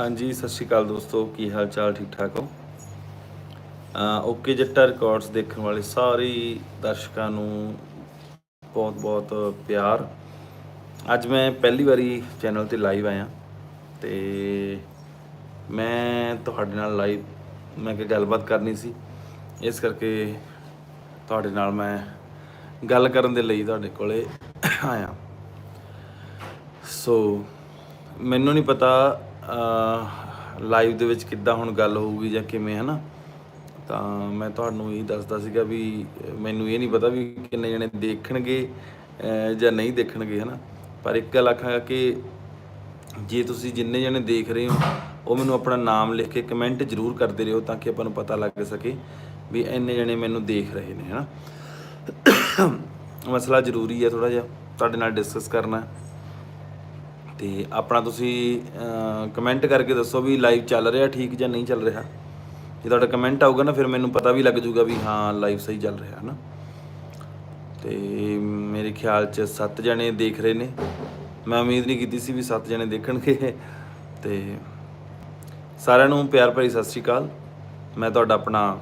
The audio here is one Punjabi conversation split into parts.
ਹਾਂਜੀ, ਸਤਿ ਸ਼੍ਰੀ ਅਕਾਲ ਦੋਸਤੋ, ਕੀ ਹਾਲ ਚਾਲ ਠੀਕ ਠਾਕ ਹੋ ਓਕੇ ਜੱਟਾ ਰਿਕਾਰਡਸ ਦੇਖਣ ਵਾਲੇ ਸਾਰੇ ਦਰਸ਼ਕਾਂ ਨੂੰ ਬਹੁਤ ਬਹੁਤ ਪਿਆਰ। ਅੱਜ ਮੈਂ ਪਹਿਲੀ ਵਾਰੀ ਚੈਨਲ ਤੇ ਲਾਈਵ ਆਇਆ ਤੇ ਮੈਂ ਤੁਹਾਡੇ ਨਾਲ ਲਾਈਵ, ਮੈਂ ਕਿ ਗੱਲਬਾਤ ਕਰਨੀ ਸੀ। ਇਸ ਕਰਕੇ ਤੁਹਾਡੇ ਨਾਲ ਮੈਂ ਗੱਲ ਕਰਨ ਦੇ ਲਈ ਤੁਹਾਡੇ ਕੋਲੇ ਆਇਆ। ਸੋ, ਮੈਨੂੰ ਨਹੀਂ ਪਤਾ ਲਾਈਵ ਦੇ ਵਿੱਚ ਕਿੱਦਾਂ ਹੁਣ ਗੱਲ ਹੋਊਗੀ ਜਾਂ ਕਿਵੇਂ ਹੈ ਨਾ ਤਾਂ ਮੈਂ ਤੁਹਾਨੂੰ ਇਹ ਦੱਸਦਾ ਸੀਗਾ ਵੀ ਮੈਨੂੰ ਇਹ ਨਹੀਂ ਪਤਾ ਵੀ ਕਿੰਨੇ ਜਣੇ ਦੇਖਣਗੇ ਜਾਂ ਨਹੀਂ ਦੇਖਣਗੇ ਹੈ ਨਾ ਪਰ ਇੱਕ ਗੱਲ ਆਖਾਂਗਾ ਕਿ ਜੇ ਤੁਸੀਂ ਜਿੰਨੇ ਜਣੇ ਦੇਖ ਰਹੇ ਹੋ, ਉਹ ਮੈਨੂੰ ਆਪਣਾ ਨਾਮ ਲਿਖ ਕੇ ਕਮੈਂਟ ਜ਼ਰੂਰ ਕਰਦੇ ਰਹੋ ਤਾਂ ਕਿ ਆਪਾਂ ਨੂੰ ਪਤਾ ਲੱਗ ਸਕੇ ਵੀ ਇੰਨੇ ਜਣੇ ਮੈਨੂੰ ਦੇਖ ਰਹੇ ਨੇ ਹੈ ਨਾ ਮਸਲਾ ਜ਼ਰੂਰੀ ਹੈ ਥੋੜਾ ਜਿਹਾ, ਤੁਹਾਡੇ ਨਾਲ ਡਿਸਕਸ ਕਰਨਾ। ਤੇ ਆਪਣਾ ਤੁਸੀਂ ਕਮੈਂਟ ਕਰਕੇ ਦੱਸੋ ਵੀ ਲਾਈਵ ਚੱਲ ਰਿਹਾ, ਠੀਕ ਜਾਂ ਨਹੀਂ ਚੱਲ ਰਿਹਾ। ਜੇ ਤੁਹਾਡਾ ਕਮੈਂਟ ਆਊਗਾ ਨਾ, ਫਿਰ ਮੈਨੂੰ ਪਤਾ ਵੀ ਲੱਗ ਜਾਊਗਾ ਵੀ ਹਾਂ ਲਾਈਵ ਸਹੀ ਚੱਲ ਰਿਹਾ ਹੈ ਨਾ ਤੇ ਮੇਰੇ ਖਿਆਲ ਚ 7 ਜਣੇ ਦੇਖ ਰਹੇ ਨੇ। ਮੈਂ ਉਮੀਦ ਨਹੀਂ ਕੀਤੀ ਸੀ ਵੀ 7 ਜਣੇ ਦੇਖਣਗੇ। ਤੇ ਸਾਰਿਆਂ ਨੂੰ ਪਿਆਰ ਭਰੀ ਸਤਿ ਸ਼੍ਰੀ ਅਕਾਲ। ਮੈਂ ਤੁਹਾਡਾ ਆਪਣਾ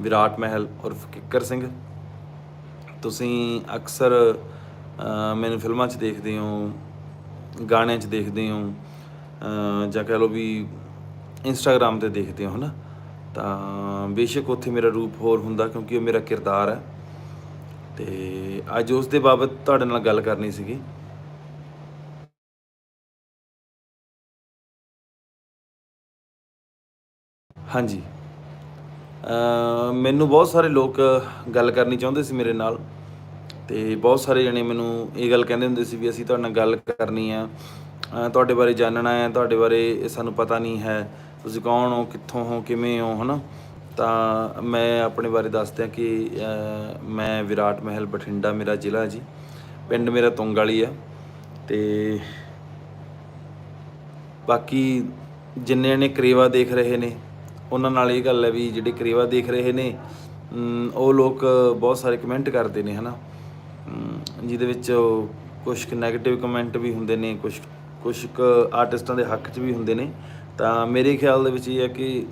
ਵਿਰਾਟ ਮਹਿਲ ਉਰਫ ਕਿੱਕਰ ਸਿੰਘ। ਤੁਸੀਂ ਅਕਸਰ ਮੈਨੂੰ ਫਿਲਮਾਂ 'ਚ ਦੇਖਦੇ ਹੋ। ਗਾਣਿਆਂ 'ਚ ਦੇਖਦੇ ਹੋ ਜਾਂ ਕਹਿ ਲਓ ਵੀ ਇੰਸਟਾਗ੍ਰam ਤੇ ਦੇਖਦੇ ਹੋ, ਹਨਾ? ਤਾਂ ਬੇਸ਼ੱਕ ਉੱਥੇ ਮੇਰਾ ਰੂਪ ਹੋਰ ਹੁੰਦਾ ਕਿਉਂਕਿ ਉਹ ਮੇਰਾ ਕਿਰਦਾਰ ਹੈ। ਤੇ ਅੱਜ ਉਸ ਦੇ ਬਾਬਤ ਤੁਹਾਡੇ ਨਾਲ ਗੱਲ ਕਰਨੀ ਸੀਗੀ। ਹਾਂਜੀ। ਮੈਨੂੰ ਬਹੁਤ ਸਾਰੇ ਲੋਕ ਗੱਲ ਕਰਨੀ ਚਾਹੁੰਦੇ ਸੀ ਮੇਰੇ ਨਾਲ। ਤੇ ਬਹੁਤ ਸਾਰੇ ਜਣੇ ਮੈਨੂੰ ਇਹ ਗੱਲ ਕਹਿੰਦੇ ਹੁੰਦੇ ਸੀ ਵੀ ਅਸੀਂ ਤੁਹਾਡੇ ਨਾਲ ਗੱਲ ਕਰਨੀ ਆ। ਤੁਹਾਡੇ ਬਾਰੇ ਜਾਣਨਾ ਹੈ ਤੁਹਾਡੇ ਬਾਰੇ ਸਾਨੂੰ ਪਤਾ ਨਹੀਂ ਹੈ। ਤੁਸੀਂ ਕੌਣ ਹੋ ਕਿੱਥੋਂ ਹੋ ਕਿਵੇਂ ਹੋ ਹਨਾ? ਤਾਂ ਮੈਂ ਆਪਣੇ ਬਾਰੇ ਦੱਸਦਿਆਂ ਕਿ ਮੈਂ ਵਿਰਾਟ ਮਹਿਲ ਬਠਿੰਡਾ ਮੇਰਾ ਜ਼ਿਲ੍ਹਾ ਜੀ। ਪਿੰਡ ਮੇਰਾ ਤੁੰਗ ਵਾਲੀ ਆ। ਤੇ ਬਾਕੀ ਜਿੰਨੇ ਨੇ ਕਰੇਵਾ ਦੇਖ ਰਹੇ ਨੇ ਉਹਨਾਂ ਨਾਲ ਇਹ ਗੱਲ ਹੈ ਵੀ ਜਿਹੜੇ ਕਰੇਵਾ ਦੇਖ ਰਹੇ ਨੇ ਉਹ ਲੋਕ ਬਹੁਤ ਸਾਰੇ ਕਮੈਂਟ ਕਰਦੇ ਨੇ ਹਨਾ? ਅਮ, ਜਿਹਦੇ ਵਿੱਚ ਕੁਝ ਕੁ 네ਗੇਟਿਵ ਕਮੈਂਟ ਵੀ ਹੁੰਦੇ ਨੇ ਕੁਝ ਕੁਝ ਕੁ ਆਰਟਿਸਟਾਂ ਦੇ ਹੱਕ 'ਚ ਵੀ ਹੁੰਦੇ ਨੇ। ਤਾਂ ਮੇਰੇ ਖਿਆਲ ਦੇ ਵਿੱਚ ਇਹ ਹੈ ਕਿ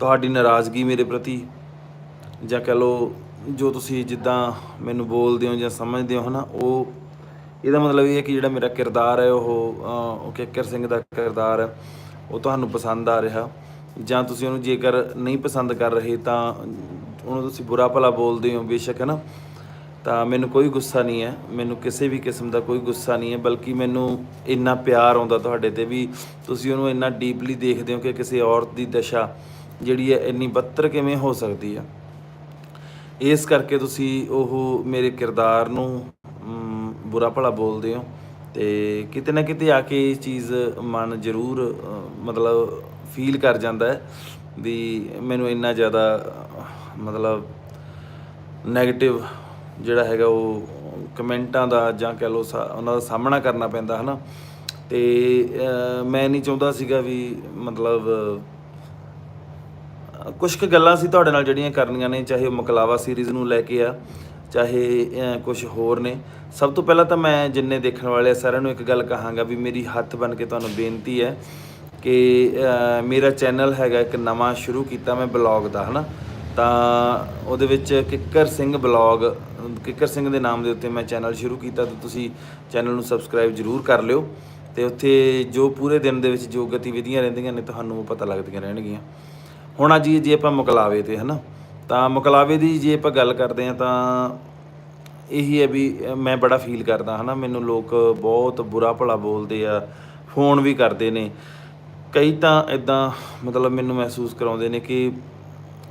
ਤੁਹਾਡੀ ਨਾਰਾਜ਼ਗੀ ਮੇਰੇ ਪ੍ਰਤੀ ਜਾਂ ਕਹ ਲਓ ਜੋ ਤੁਸੀਂ ਜਿੱਦਾਂ ਮੈਨੂੰ ਬੋਲਦੇ ਹੋ ਜਾਂ ਸਮਝਦੇ ਹੋ ਹਨਾ ਉਹ ਇਹਦਾ ਮਤਲਬ ਇਹ ਹੈ ਕਿ ਜਿਹੜਾ ਮੇਰਾ ਕਿਰਦਾਰ ਹੈ ਉਹ ਅਹ, ਉਹ ਕਿੱਕਰ ਸਿੰਘ ਦਾ ਕਿਰਦਾਰ ਹੈ ਉਹ ਤੁਹਾਨੂੰ ਪਸੰਦ ਆ ਰਿਹਾ। ਜਾਂ ਤੁਸੀਂ ਉਹਨੂੰ ਜੇਕਰ ਨਹੀਂ ਪਸੰਦ ਕਰ ਰਹੇ ਤਾਂ ਉਹਨੂੰ ਤੁਸੀਂ ਬੁਰਾ ਭਲਾ ਬੋਲਦੇ ਹੋ ਬੇਸ਼ੱਕ ਹੈ ਨਾ ਤਾਂ ਮੈਨੂੰ ਕੋਈ ਗੁੱਸਾ ਨਹੀਂ ਹੈ। ਮੈਨੂੰ ਕਿਸੇ ਵੀ ਕਿਸਮ ਦਾ ਕੋਈ ਗੁੱਸਾ ਨਹੀਂ ਹੈ, ਬਲਕਿ ਮੈਨੂੰ ਇੰਨਾ ਪਿਆਰ ਆਉਂਦਾ ਤੁਹਾਡੇ ਤੇ ਵੀ ਤੁਸੀਂ ਉਹਨੂੰ ਇੰਨਾ ਡੀਪਲੀ ਦੇਖਦੇ ਹੋ ਕਿ ਕਿਸੇ ਔਰਤ ਦੀ ਦਸ਼ਾ ਜਿਹੜੀ ਹੈ ਇੰਨੀ ਬੱਤਰ ਕਿਵੇਂ ਹੋ ਸਕਦੀ ਆ। ਇਸ ਕਰਕੇ ਤੁਸੀਂ ਉਹ ਮੇਰੇ ਕਿਰਦਾਰ ਨੂੰ ਬੁਰਾ ਭਲਾ ਬੋਲਦੇ ਹੋ ਤੇ ਕਿਤੇ ਨਾ ਕਿਤੇ ਆ ਕੇ ਇਹ ਚੀਜ਼ ਮਨ ਜ਼ਰੂਰ ਮਤਲਬ ਫੀਲ ਕਰ ਜਾਂਦਾ ਹੈ ਵੀ ਮੈਨੂੰ ਇੰਨਾ ਜ਼ਿਆਦਾ, ਮਤਲਬ 네ਗੇਟਿਵ ਜਿਹੜਾ ਹੈਗਾ ਉਹ ਕਮੈਂਟਾਂ ਦਾ ਜਾਂ ਕਹਿ ਲਓ ਸਾ- ਉਹਨਾਂ ਦਾ ਸਾਹਮਣਾ ਕਰਨਾ ਪੈਂਦਾ ਹਨਾ? ਤੇ ਅ, ਮੈਂ ਨਹੀਂ ਚਾਹੁੰਦਾ ਸੀਗਾ ਵੀ ਮਤਲਬ ਕੁਝ ਕੁ ਗੱਲਾਂ ਸੀ ਤੁਹਾਡੇ ਨਾਲ ਜਿਹੜੀਆਂ ਕਰਨੀਆਂ ਨੇ ਚਾਹੇ ਉਹ ਮਕਲਾਵਾ ਸੀਰੀਜ਼ ਨੂੰ ਲੈ ਕੇ ਆ ਚਾਹੇ ਕੁਝ ਹੋਰ ਨੇ। ਸਭ ਤੋਂ ਪਹਿਲਾਂ ਤਾਂ ਮੈਂ ਜਿੰਨੇ ਦੇਖਣ ਵਾਲੇ ਆ ਸਾਰਿਆਂ ਨੂੰ ਇੱਕ ਗੱਲ ਕਹਾਂਗਾ ਵੀ ਮੇਰੀ ਹੱਥ ਬਨ ਕੇ ਤੁਹਾਨੂੰ ਬੇਨਤੀ ਹੈ ਕਿ ਮੇਰਾ ਚੈਨਲ ਹੈਗਾ ਇੱਕ ਨਵਾਂ ਸ਼ੁਰੂ ਕੀਤਾ ਮੈਂ ਬਲੌਗ ਦਾ ਹਨਾ? ਤਾਂ ਉਹਦੇ ਵਿੱਚ ਕਿੱਕਰ ਸਿੰਘ ਬਲੌਗ ਕਿੱਕਰ ਸਿੰਘ ਦੇ ਨਾਮ ਦੇ ਉੱਤੇ ਮੈਂ ਚੈਨਲ ਸ਼ੁਰੂ ਕੀਤਾ ਤਾਂ ਤੁਸੀਂ ਚੈਨਲ ਨੂੰ ਸਬਸਕ੍ਰਾਈਬ ਜ਼ਰੂਰ ਕਰ ਲਿਓ ਤੇ ਉੱਥੇ ਜੋ ਪੂਰੇ ਦਿਨ ਦੇ ਵਿੱਚ ਜੋ ਗਤੀਵਿਧੀਆਂ ਰਹਿੰਦੀਆਂ ਨੇ ਤੁਹਾਨੂੰ ਉਹ ਪਤਾ ਲੱਗਦੀਆਂ ਰਹਿਣਗੀਆਂ। ਹੁਣ ਅੱਜ ਜੇ ਆਪਾਂ ਮੁਕਲਾਵੇ ਤੇ, ਹਨਾ? ਤਾਂ ਮੁਕਲਾਵੇ ਦੀ ਜੇ ਆਪਾਂ ਗੱਲ ਕਰਦੇ ਆ ਤਾਂ ਇਹੀ ਹੈ ਵੀ ਮੈਂ ਬੜਾ ਫੀਲ ਕਰਦਾ, ਹਨਾ? ਮੈਨੂੰ ਲੋਕ ਬਹੁਤ ਬੁਰਾ ਭਲਾ ਬੋਲਦੇ ਆ, ਫੋਨ ਵੀ ਕਰਦੇ ਨੇ। ਕਈ ਤਾਂ ਇਦਾਂ ਮਤਲਬ ਮੈਨੂੰ ਮਹਿਸੂਸ ਕਰਾਉਂਦੇ ਨੇ ਕਿ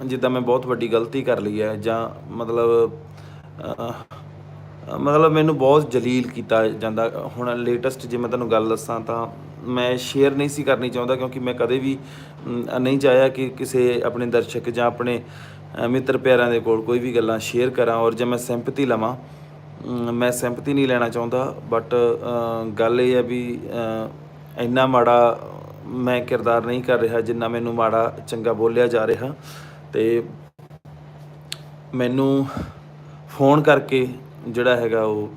ਜਿੱਦਾਂ ਮੈਂ ਬਹੁਤ ਵੱਡੀ ਗਲਤੀ ਕਰ ਲਈ ਹੈ ਜਾਂ ਮਤਲਬ ਮਤਲਬ ਮੈਨੂੰ ਬਹੁਤ ਜਲੀਲ ਕੀਤਾ ਜਾਂਦਾ। ਹੁਣ ਲੇਟੈਸਟ ਜੇ ਮੈਂ ਤੁਹਾਨੂੰ ਗੱਲ ਦੱਸਾਂ ਤਾਂ ਮੈਂ ਸ਼ੇਅਰ ਨਹੀਂ ਸੀ ਕਰਨੀ ਚਾਹੁੰਦਾ ਕਿਉਂਕਿ ਮੈਂ ਕਦੇ ਵੀ ਨਹੀਂ ਚਾਹਿਆ ਕਿ ਕਿਸੇ ਆਪਣੇ ਦਰਸ਼ਕ ਜਾਂ ਆਪਣੇ ਮਿੱਤਰ ਪਿਆਰਿਆਂ ਦੇ ਕੋਲ ਕੋਈ ਵੀ ਗੱਲਾਂ ਸ਼ੇਅਰ ਕਰਾਂ ਔਰ ਜੇ ਮੈਂ ਸਿੰਪਥੀ ਲਵਾਂ ਮੈਂ ਸਿੰਪਥੀ ਨਹੀਂ ਲੈਣਾ ਚਾਹੁੰਦਾ। ਬਟ ਗੱਲ ਇਹ ਹੈ ਵੀ ਇੰਨਾ ਮਾੜਾ ਮੈਂ ਕਿਰਦਾਰ ਨਹੀਂ ਕਰ ਰਿਹਾ ਜਿੰਨਾ ਮੈਨੂੰ ਮਾੜਾ ਚੰਗਾ ਬੋਲਿਆ ਜਾ ਰਿਹਾ। ਤੇ ਮੈਨੂੰ ਫੋਨ ਕਰਕੇ ਜਿਹੜਾ ਹੈਗਾ ਉਹ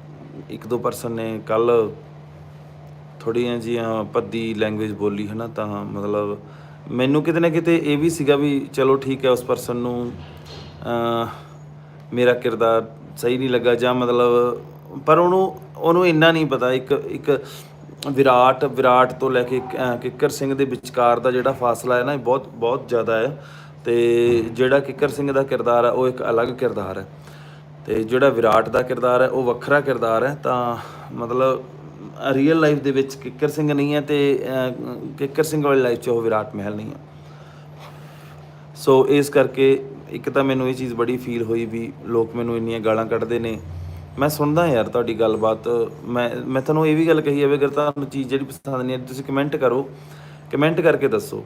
ਇੱਕ ਦੋ ਪਰਸਨ ਨੇ ਕੱਲ ਥੋੜ੍ਹੀਆਂ ਜੀਆਂ ਪੱਦੀ ਲੈਂਗੁਏਜ ਬੋਲੀ ਹੈ ਨਾ ਤਾਂ ਮਤਲਬ ਮੈਨੂੰ ਕਿਤੇ ਨਾ ਕਿਤੇ ਇਹ ਵੀ ਸੀਗਾ ਵੀ ਚਲੋ ਠੀਕ ਹੈ ਉਸ ਪਰਸਨ ਨੂੰ ਮੇਰਾ ਕਿਰਦਾਰ ਸਹੀ ਨਹੀਂ ਲੱਗਾ ਜਾਂ ਮਤਲਬ ਪਰ ਉਹਨੂੰ ਉਹਨੂੰ ਇੰਨਾ ਨਹੀਂ ਪਤਾ, ਇੱਕ ਇੱਕ ਵਿਰਾਟ ਵਿਰਾਟ ਤੋਂ ਲੈ ਕੇ ਕਿੱਕਰ ਸਿੰਘ ਦੇ ਵਿਚਕਾਰ ਦਾ ਜਿਹੜਾ ਫਾਸਲਾ ਹੈ ਨਾ ਇਹ ਬਹੁਤ ਬਹੁਤ ਜ਼ਿਆਦਾ ਹੈ ਤੇ ਜਿਹੜਾ ਕਿੱਕਰ ਸਿੰਘ ਦਾ ਕਿਰਦਾਰ ਹੈ ਉਹ ਇੱਕ ਅਲੱਗ ਕਿਰਦਾਰ ਹੈ। ਤੇ ਜਿਹੜਾ ਵਿਰਾਟ ਦਾ ਕਿਰਦਾਰ ਹੈ, ਉਹ ਵੱਖਰਾ ਕਿਰਦਾਰ ਹੈ, ਤਾਂ ਮਤਲਬ ਰੀਅਲ ਲਾਈਫ ਦੇ ਵਿੱਚ ਕਿੱਕਰ ਸਿੰਘ ਨਹੀਂ ਹੈ ਤੇ ਕਿੱਕਰ ਸਿੰਘ ਵਾਲੀ ਲਾਈਫ 'ਚ ਉਹ ਵਿਰਾਟ ਮਹਿਲ ਨਹੀਂ ਹੈ। ਸੋ ਇਸ ਕਰਕੇ ਇੱਕ ਤਾਂ ਮੈਨੂੰ ਇਹ ਚੀਜ਼ ਬੜੀ ਫੀਲ ਹੋਈ ਵੀ ਲੋਕ ਮੈਨੂੰ ਇੰਨੀਆਂ ਗਾਲਾਂ ਕੱਢਦੇ ਨੇ। ਮੈਂ ਸੁਣਦਾ ਯਾਰ ਤੁਹਾਡੀ ਗੱਲਬਾਤ। ਮੈਂ ਮੈਂ ਤੁਹਾਨੂੰ ਇਹ ਵੀ ਗੱਲ ਕਹੀ ਹੈ ਵੀ ਅਗਰ ਤੁਹਾਨੂੰ ਚੀਜ਼ ਜਿਹੜੀ ਪਸੰਦ ਨਹੀਂ ਆਈ, ਤੁਸੀਂ ਕਮੈਂਟ ਕਰੋ। ਕਮੈਂਟ ਕਰਕੇ ਦੱਸੋ।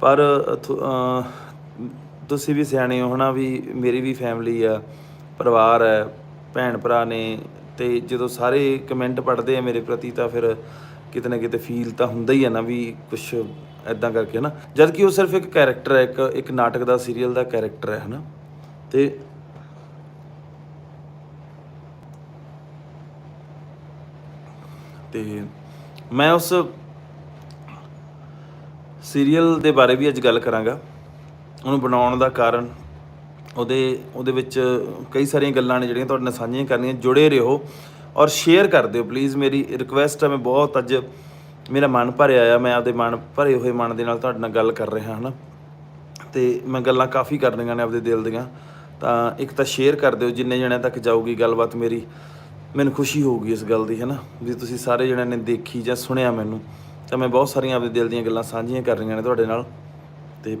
ਪਰ ਤੁਸੀਂ ਵੀ ਸਿਆਣੇ ਹੋ ਹਨਾ, ਵੀ ਮੇਰੀ ਵੀ ਫੈਮਿਲੀ ਆ। ਪਰਿਵਾਰ ਹੈ, ਭੈਣ ਭਰਾ ਨੇ ਤੇ ਜਦੋਂ ਸਾਰੇ ਕਮੈਂਟ ਪੜ੍ਹਦੇ ਆ ਮੇਰੇ ਪ੍ਰਤੀ ਤਾਂ ਫਿਰ ਕਿਤੇ ਨਾ ਕਿਤੇ ਫੀਲ ਤਾਂ ਹੁੰਦਾ ਹੀ ਆ ਨਾ ਵੀ ਕੁਝ ਐਦਾਂ ਕਰਕੇ ਹਨਾ। ਜਦ ਕਿ ਉਹ ਸਿਰਫ ਇੱਕ ਕੈਰੈਕਟਰ ਹੈ, ਇੱਕ ਇੱਕ ਨਾਟਕ ਦਾ ਸੀਰੀਅਲ ਦਾ ਕੈਰੈਕਟਰ ਹੈ ਹਨਾ। ਤੇ ਤੇ ਮੈਂ ਉਸ ਸੀਰੀਅਲ ਦੇ ਬਾਰੇ ਵੀ ਅੱਜ ਗੱਲ ਕਰਾਂਗਾ। ਉਹਨੂੰ ਬਣਾਉਣ ਦਾ ਕਾਰਨ ਉਹਦੇ ਉਹਦੇ ਵਿੱਚ ਕਈ ਸਾਰੀਆਂ ਗੱਲਾਂ ਨੇ ਜਿਹੜੀਆਂ ਤੁਹਾਡੇ ਨਾਲ ਸਾਂਝੀਆਂ ਕਰਨੀਆਂ, ਜੁੜੇ ਰਹੋ ਔਰ ਸ਼ੇਅਰ ਕਰ ਦਿਓ ਪਲੀਜ਼ ਮੇਰੀ ਰਿਕੁਐਸਟ ਹੈ ਮੈਂ ਬਹੁਤ ਅੱਜ ਮੇਰਾ ਮਨ ਭਰਿਆ ਆ, ਮੈਂ ਆਪਦੇ ਮਨ ਭਰੇ ਹੋਏ ਮਨ ਦੇ ਨਾਲ ਤੁਹਾਡੇ ਨਾਲ ਗੱਲ ਕਰ ਰਿਹਾ ਹਾਂ ਤੇ ਮੈਂ ਗੱਲਾਂ ਕਾਫੀ ਕਰਨੀਆਂ ਨੇ ਆਪਦੇ ਦਿਲ ਦੀਆਂ, ਤਾਂ ਇੱਕ ਤਾਂ ਸ਼ੇਅਰ ਕਰ ਦਿਓ, ਜਿੰਨੇ ਜਣਿਆਂ ਤੱਕ ਜਾਊਗੀ ਗੱਲਬਾਤ ਮੇਰੀ, ਮੈਨੂੰ ਖੁਸ਼ੀ ਹੋਊਗੀ ਇਸ ਗੱਲ ਦੀ ਹੈ ਨਾ ਵੀ ਤੁਸੀਂ ਸਾਰੇ ਜਣਿਆਂ ਨੇ ਦੇਖੀ ਜਾਂ ਸੁਣਿਆ ਮੈਨੂੰ, ਤਾਂ ਮੈਂ ਬਹੁਤ ਸਾਰੀਆਂ ਆਪਦੇ ਦਿਲ ਦੀਆਂ ਗੱਲਾਂ ਸਾਂਝੀਆਂ ਕਰ ਰਹੀਆਂ ਨੇ ਤੁਹਾਡੇ ਨਾਲ, ਤੇ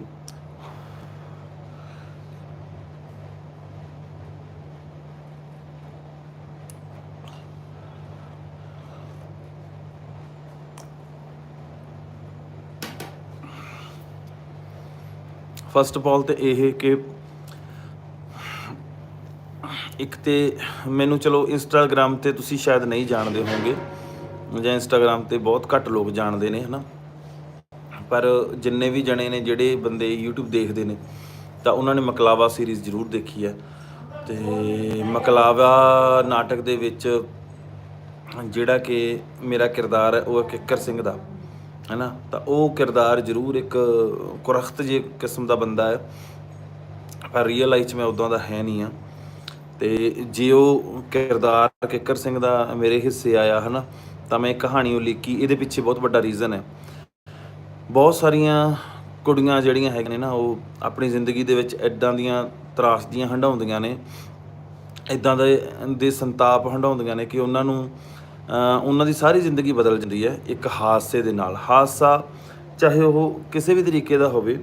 ਫਸਟ ਆਫ ਆਲ ਤੇ ਇਹ ਕਿ ਇੱਕ ਤੇ ਮੈਨੂੰ ਚਲੋ ਇੰਸਟਾਗ੍ਰam ਤੇ ਤੁਸੀਂ ਸ਼ਾਇਦ ਨਹੀਂ ਜਾਣਦੇ ਹੋਵੋਗੇ ਜਾਂ ਇੰਸਟਾਗ੍ਰam ਤੇ ਬਹੁਤ ਘੱਟ ਲੋਕ ਜਾਣਦੇ ਨੇ, ਹਨਾ? ਪਰ ਜਿੰਨੇ ਵੀ ਜਣੇ ਨੇ ਜਿਹੜੇ ਬੰਦੇ YouTube ਦੇਖਦੇ ਨੇ, ਤਾਂ ਉਹਨਾਂ ਨੇ ਮਕਲਾਵਾ ਸੀਰੀਜ਼ ਜ਼ਰੂਰ ਦੇਖੀ ਹੈ। ਤੇ ਮਕਲਾਵਾ ਨਾਟਕ ਦੇ ਵਿੱਚ ਜਿਹੜਾ ਕਿ ਮੇਰਾ ਕਿਰਦਾਰ ਹੈ, ਉਹ ਹੈ ਕਿੱਕਰ ਸਿੰਘ ਦਾ। ਹੈਨਾ? ਤਾਂ ਉਹ ਕਿਰਦਾਰ ਜ਼ਰੂਰ ਇੱਕ ਕੁਰਖਤ ਜੇ ਕਿਸਮ ਦਾ ਬੰਦਾ ਹੈ। ਪਰ ਰੀਅਲ ਲਾਈਫ 'ਚ ਮੈਂ ਉਦਾਂ ਦਾ ਹੈ ਨਹੀਂ ਆ ਤੇ ਜੇ ਉਹ ਕਿਰਦਾਰ ਕਿੱਕਰ ਸਿੰਘ ਦਾ ਮੇਰੇ ਹਿੱਸੇ ਆਇਆ, ਹਨਾ? ਤਾਂ ਮੈਂ ਕਹਾਣੀ ਉਲੀਕੀ ਇਹਦੇ ਪਿੱਛੇ ਬਹੁਤ ਵੱਡਾ ਰੀਜ਼ਨ ਹੈ। ਬਹੁਤ ਸਾਰੀਆਂ ਕੁੜੀਆਂ ਜਿਹੜੀਆਂ ਹੈਗੀਆਂ ਨੇ ਨਾ, ਉਹ ਆਪਣੀ ਜ਼ਿੰਦਗੀ ਦੇ ਵਿੱਚ ਐਦਾਂ ਦੀਆਂ ਤਰਾਸਦੀਆਂ ਹੰਡਾਉਂਦੀਆਂ ਨੇ। ਇਦਾਂ ਦੇ ਦੇ ਸੰਤਾਪ ਹੰਡਾਉਂਦੀਆਂ ਨੇ ਕਿ ਉਹਨਾਂ ਨੂੰ ਉਹਨਾਂ ਦੀ ਸਾਰੀ ਜ਼ਿੰਦਗੀ ਬਦਲ ਜਾਂਦੀ ਹੈ ਇੱਕ ਹਾਦਸੇ ਦੇ ਨਾਲ। ਹਾਦਸਾ ਚਾਹੇ ਉਹ ਕਿਸੇ ਵੀ ਤਰੀਕੇ ਦਾ ਹੋਵੇ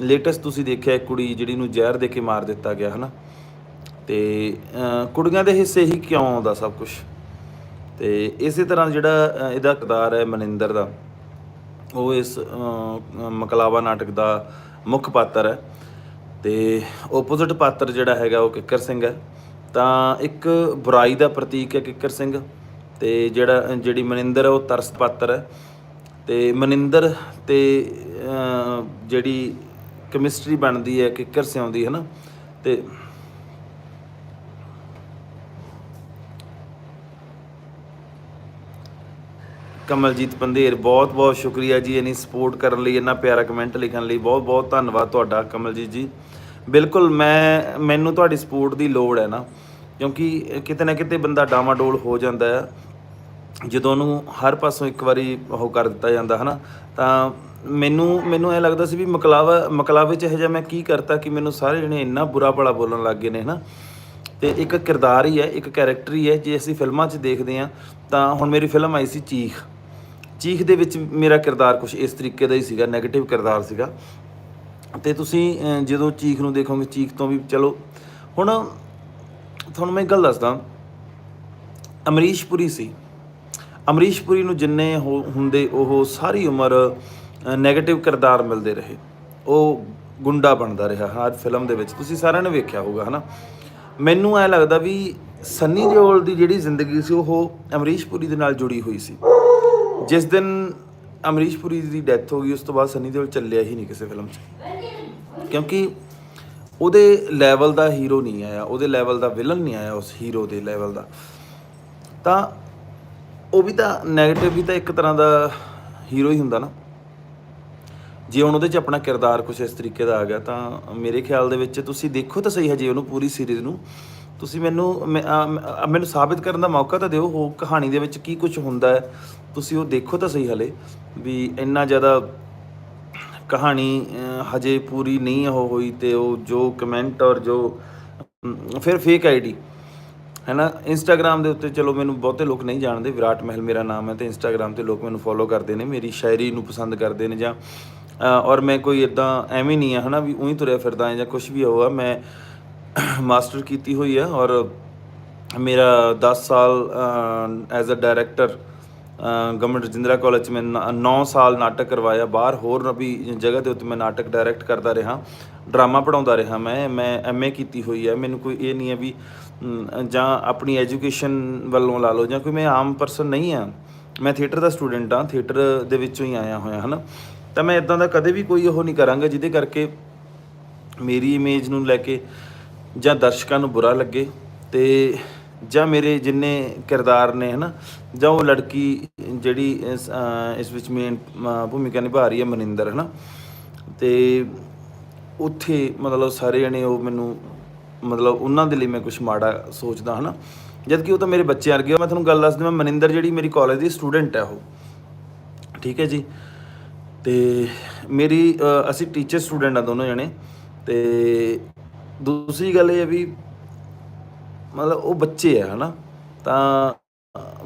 ਲੇਟੈਸਟ ਤੁਸੀਂ ਦੇਖਿਆ ਇੱਕ ਕੁੜੀ ਜਿਹੜੀ ਨੂੰ ਜ਼ਹਿਰ ਦੇ ਕੇ ਮਾਰ ਦਿੱਤਾ ਗਿਆ ਹਨਾ? ਤੇ ਅਹ, ਕੁੜੀਆਂ ਦੇ ਹਿੱਸੇ ਹੀ ਕਿਉਂ ਆਉਂਦਾ ਸਭ ਕੁਝ ਤੇ ਇਸੇ ਤਰ੍ਹਾਂ ਜਿਹੜਾ ਇਹਦਾ ਕਿਰਦਾਰ ਹੈ ਮਨਿੰਦਰ ਦਾ ਉਹ ਇਸ ਮਕਲਾਵਾ ਨਾਟਕ ਦਾ ਮੁੱਖ ਪਾਤਰ ਹੈ। ਤੇ ਆਪੋਜ਼ਿਟ ਪਾਤਰ ਜਿਹੜਾ ਹੈਗਾ ਉਹ ਕਿੱਕਰ ਸਿੰਘ ਹੈ। ਤਾਂ ਇੱਕ ਬੁਰਾਈ ਦਾ ਪ੍ਰਤੀਕ ਹੈ ਕਿੱਕਰ ਸਿੰਘ। ਤੇ ਜਿਹੜਾ, ਜਿਹੜੀ ਮਨਿੰਦਰ ਹੈ ਉਹ ਤਰਸ ਪਾਤਰ ਹੈ। ਤੇ ਮਨਿੰਦਰ ਤੇ ਜਿਹੜੀ ਕੈਮਿਸਟਰੀ ਬਣਦੀ ਹੈ ਕਿੱਕਰ ਸਿਉਂਦੀ ਹੈ ਨਾ, ਤੇ ਕਮਲਜੀਤ ਪੰਧੇਰ, ਬਹੁਤ ਬਹੁਤ ਸ਼ੁਕਰੀਆ ਜੀ ਇਨੀ ਸਪੋਰਟ ਕਰਨ ਲਈ, ਇੰਨਾ ਪਿਆਰਾ ਕਮੈਂਟ ਲਿਖਣ ਲਈ। ਬਹੁਤ ਬਹੁਤ ਧੰਨਵਾਦ ਤੁਹਾਡਾ, ਕਮਲਜੀਤ ਜੀ। ਬਿਲਕੁਲ ਮੈਂ, ਮੈਨੂੰ ਤੁਹਾਡੀ ਸਪੋਰਟ ਦੀ ਲੋੜ ਹੈ ਨਾ, ਕਿਉਂਕਿ ਕਿਤੇ ਨਾ ਕਿਤੇ ਬੰਦਾ ਡਾਮਾਡੋਲ ਹੋ ਜਾਂਦਾ ਹੈ। ਜਦੋਂ ਉਹਨੂੰ ਹਰ ਪਾਸੋਂ ਇੱਕ ਵਾਰੀ ਉਹ ਕਰ ਦਿੱਤਾ ਜਾਂਦਾ, ਹਨਾ? ਤਾਂ ਮੈਨੂੰ ਮੈਨੂੰ ਇਹ ਲੱਗਦਾ ਸੀ ਵੀ ਮਕਲਾਵਾ, ਮਕਲਾਵੇ ਚ ਇਹ ਜਿਹਾ ਮੈਂ ਕੀ ਕਰਤਾ ਕਿ ਮੈਨੂੰ ਸਾਰੇ ਜਣੇ ਇੰਨਾ ਬੁਰਾ ਭਲਾ ਬੋਲਣ ਲੱਗ ਗਏ ਨੇ, ਹਨਾ? ਤੇ ਇੱਕ ਕਿਰਦਾਰ ਹੀ ਹੈ, ਇੱਕ ਕੈਰੈਕਟਰ ਹੀ ਹੈ, ਜੇ ਅਸੀਂ ਫਿਲਮਾਂ 'ਚ ਦੇਖਦੇ ਹਾਂ, ਤਾਂ ਹੁਣ ਮੇਰੀ ਫਿਲਮ ਆਈ ਸੀ ਚੀਖ। ਚੀਖ ਦੇ ਵਿੱਚ ਮੇਰਾ ਕਿਰਦਾਰ ਕੁਝ ਇਸ ਤਰੀਕੇ ਦਾ ਹੀ ਸੀਗਾ 네ਗੇਟਿਵ ਕਿਰਦਾਰ ਸੀਗਾ। ਤੇ ਤੁਸੀਂ ਜਦੋਂ ਚੀਖ ਨੂੰ ਦੇਖੋਗੇ, ਚੀਖ ਤੋਂ ਵੀ ਚਲੋ, ਹੁਣ ਤੁਹਾਨੂੰ ਮੈਂ ਇੱਕ ਗੱਲ ਦੱਸਦਾ। ਅਮਰੀਸ਼ ਪੁਰੀ ਸੀ। ਅਮਰੀਸ਼ ਪੁਰੀ ਨੂੰ ਜਿੰਨੇ ਹੋ- ਹੁੰਦੇ ਉਹ ਸਾਰੀ ਉਮਰ 네ਗੇਟਿਵ ਕਿਰਦਾਰ ਮਿਲਦੇ ਰਹੇ। ਉਹ ਗੁੰਡਾ ਬਣਦਾ ਰਿਹਾ ਹਰ ਫਿਲਮ ਦੇ ਵਿੱਚ। ਤੁਸੀਂ ਸਾਰਿਆਂ ਨੇ ਵੇਖਿਆ ਹੋਊਗਾ, ਹਨਾ? ਮੈਨੂੰ ਐ ਲੱਗਦਾ ਵੀ ਸੰਨੀ ਦਿਓਲ ਦੀ ਜਿਹੜੀ ਜ਼ਿੰਦਗੀ ਸੀ, ਉਹ ਅਮਰੀਸ਼ ਪੁਰੀ ਦੇ ਨਾਲ ਜੁੜੀ ਹੋਈ ਸੀ। ਜਿਸ ਦਿਨ ਅਮਰੀਸ਼ ਪੁਰੀ ਦੀ ਡੈਥ ਹੋ ਗਈ, ਉਸ ਤੋਂ ਬਾਅਦ ਸੰਨੀ ਦਿਓਲ ਚੱਲਿਆ ਹੀ ਨਹੀਂ ਕਿਸੇ ਫਿਲਮ 'ਚ। ਕਿਉਂਕਿ ਉਹਦੇ ਲੈਵਲ ਦਾ ਹੀਰੋ ਨਹੀਂ ਆਇਆ, ਉਹਦੇ ਲੈਵਲ ਦਾ ਵਿਲਨ ਨਹੀਂ ਆਇਆ ਉਸ ਹੀਰੋ ਦੇ ਲੈਵਲ ਦਾ। ਤਾਂ ਉਹ ਵੀ ਤਾਂ 네ਗੇਟਿਵ ਵੀ ਤਾਂ ਇੱਕ ਤਰ੍ਹਾਂ ਦਾ ਹੀਰੋ ਹੀ ਹੁੰਦਾ ਨਾ। ਜੇ ਹੁਣ ਉਹਦੇ 'ਚ ਆਪਣਾ ਕਿਰਦਾਰ ਕੁਝ ਇਸ ਤਰੀਕੇ ਦਾ ਆ ਗਿਆ, ਤਾਂ ਮੇਰੇ ਖਿਆਲ ਦੇ ਵਿੱਚ ਤੁਸੀਂ ਦੇਖੋ ਤਾਂ ਸਹੀ ਹਜੇ ਉਹਨੂੰ ਪੂਰੀ ਸੀਰੀਜ਼ ਨੂੰ। ਤੁਸੀਂ ਮੈਨੂੰ, ਮੈਂ- ਮੈਨੂੰ ਸਾਬਿਤ ਕਰਨ ਦਾ ਮੌਕਾ ਤਾਂ ਦਿਓ ਉਹ ਕਹਾਣੀ ਦੇ ਵਿੱਚ ਕੀ ਕੁਝ ਹੁੰਦਾ ਹੈ, ਤੁਸੀਂ ਉਹ ਦੇਖੋ ਤਾਂ ਸਹੀ ਹਲੇ, ਵੀ ਇੰਨਾ ਜ਼ਿਆਦਾ ਕਹਾਣੀ ਹਜੇ ਪੂਰੀ ਨਹੀਂ ਉਹ ਹੋਈ ਤੇ ਉਹ ਜੋ ਕਮੈਂਟ ਔਰ ਜੋ ਫਿਰ ਫੇਕ ਆਈਡੀ ਹੈ ਨਾ ਇੰਸਟਾਗ੍ਰam ਦੇ ਉੱਤੇ ਚਲੋ ਮੈਨੂੰ ਬਹੁਤੇ ਲੋਕ ਨਹੀਂ ਜਾਣਦੇ, ਵਿਰਾਟ ਮਹਿਲ ਮੇਰਾ ਨਾਮ ਹੈ ਤੇ ਇੰਸਟਾਗ੍ਰam ਤੇ ਲੋਕ ਮੈਨੂੰ ਫੋਲੋ ਕਰਦੇ ਨੇ, ਮੇਰੀ ਸ਼ਾਇਰੀ ਨੂੰ ਪਸੰਦ ਕਰਦੇ ਨੇ ਜਾਂ ਔਰ ਮੈਂ ਕੋਈ ਇਦਾਂ ਐਵੇਂ ਨਹੀਂ ਆ, ਹਨਾ, ਵੀ ਉਹੀ ਤੁਰਿਆ ਫਿਰਦਾ ਹਾਂ ਜਾਂ ਕੁਝ ਵੀ ਹੋਆ ਮੈਂ ਮਾਸਟਰ ਕੀਤੀ ਹੋਈ ਆ ਔਰ ਮੇਰਾ 10 ਸਾਲ as a director government Rajindra college 'ਚ ਮੈਂ 9 ਸਾਲ ਨਾਟਕ ਕਰਵਾਇਆ, ਬਾਹਰ ਹੋਰ ਵੀ ਜਗ੍ਹਾ ਦੇ ਉੱਤੇ ਮੈਂ ਨਾਟਕ ਡਾਇਰੈਕਟ ਕਰਦਾ ਰਿਹਾ। ਡਰਾਮਾ ਪੜਾਉਂਦਾ ਰਿਹਾ ਮੈਂ ਮੈਂ ਐਮਏ ਕੀਤੀ ਹੋਈ ਹੈ। ਮੈਨੂੰ ਕੋਈ ਇਹ ਨਹੀਂ ਹੈ ਵੀ ਜਾਂ ਆਪਣੀ ਐਜੂਕੇਸ਼ਨ ਵੱਲੋਂ ਲਾ ਲਓ, ਜਾਂ ਕੋਈ ਮੈਂ ਆਮ ਪਰਸਨ ਨਹੀਂ ਆ ਮੈਂ ਥੀਏਟਰ ਦਾ ਸਟੂਡੈਂਟ ਆ ਥੀਏਟਰ ਦੇ ਵਿੱਚੋਂ ਹੀ ਆਇਆ ਹੋਇਆ, ਹਨਾ? ਤਾਂ ਮੈਂ ਇਦਾਂ ਦਾ ਕਦੇ ਵੀ ਕੋਈ ਉਹ ਨਹੀਂ ਕਰਾਂਗਾ, ਜਿਹਦੇ ਕਰਕੇ ਮੇਰੀ ਇਮੇਜ ਨੂੰ ਲੈ ਕੇ ਜਾਂ ਦਰਸ਼ਕਾਂ ਨੂੰ ਬੁਰਾ ਲੱਗੇ ਤੇ ਜਾਂ ਮੇਰੇ ਜਿੰਨੇ ਕਿਰਦਾਰ ਨੇ, ਹਨਾ? ਜਾਂ ਉਹ ਲੜਕੀ ਜਿਹੜੀ ਇਸ ਇਸ ਵਿੱਚ ਮੇਨ ਭੂਮਿਕਾ ਨਿਭਾ ਰਹੀ ਹੈ ਮਨਿੰਦਰ, ਹਨਾ? ਤੇ ਉੱਥੇ ਮਤਲਬ ਸਾਰੇ ਜਣੇ ਉਹ ਮੈਨੂੰ ਮਤਲਬ ਉਹਨਾਂ ਦੇ ਲਈ ਮੈਂ ਕੁਝ ਮਾੜਾ ਸੋਚਦਾ ਹਨਾ। ਜਦ ਕਿ ਉਹ ਤਾਂ ਮੇਰੇ ਬੱਚੇ ਵਰਗੇ ਮੈਂ ਤੁਹਾਨੂੰ ਗੱਲ ਦੱਸ ਦਿਆਂ ਮਨਿੰਦਰ ਜਿਹੜੀ ਮੇਰੀ ਕਾਲਜ ਦੀ ਸਟੂਡੈਂਟ ਹੈ ਉਹ। ਠੀਕ ਹੈ ਜੀ? ਤੇ ਮੇਰੀ ਅਸੀਂ ਟੀਚਰ ਸਟੂਡੈਂਟ ਆ ਦੋਨੋਂ ਜਣੇ। ਤੇ ਦੂਸਰੀ ਗੱਲ ਇਹ ਹੈ ਵੀ ਮਤਲਬ ਉਹ ਬੱਚੇ ਆ ਹਨਾ। ਤਾਂ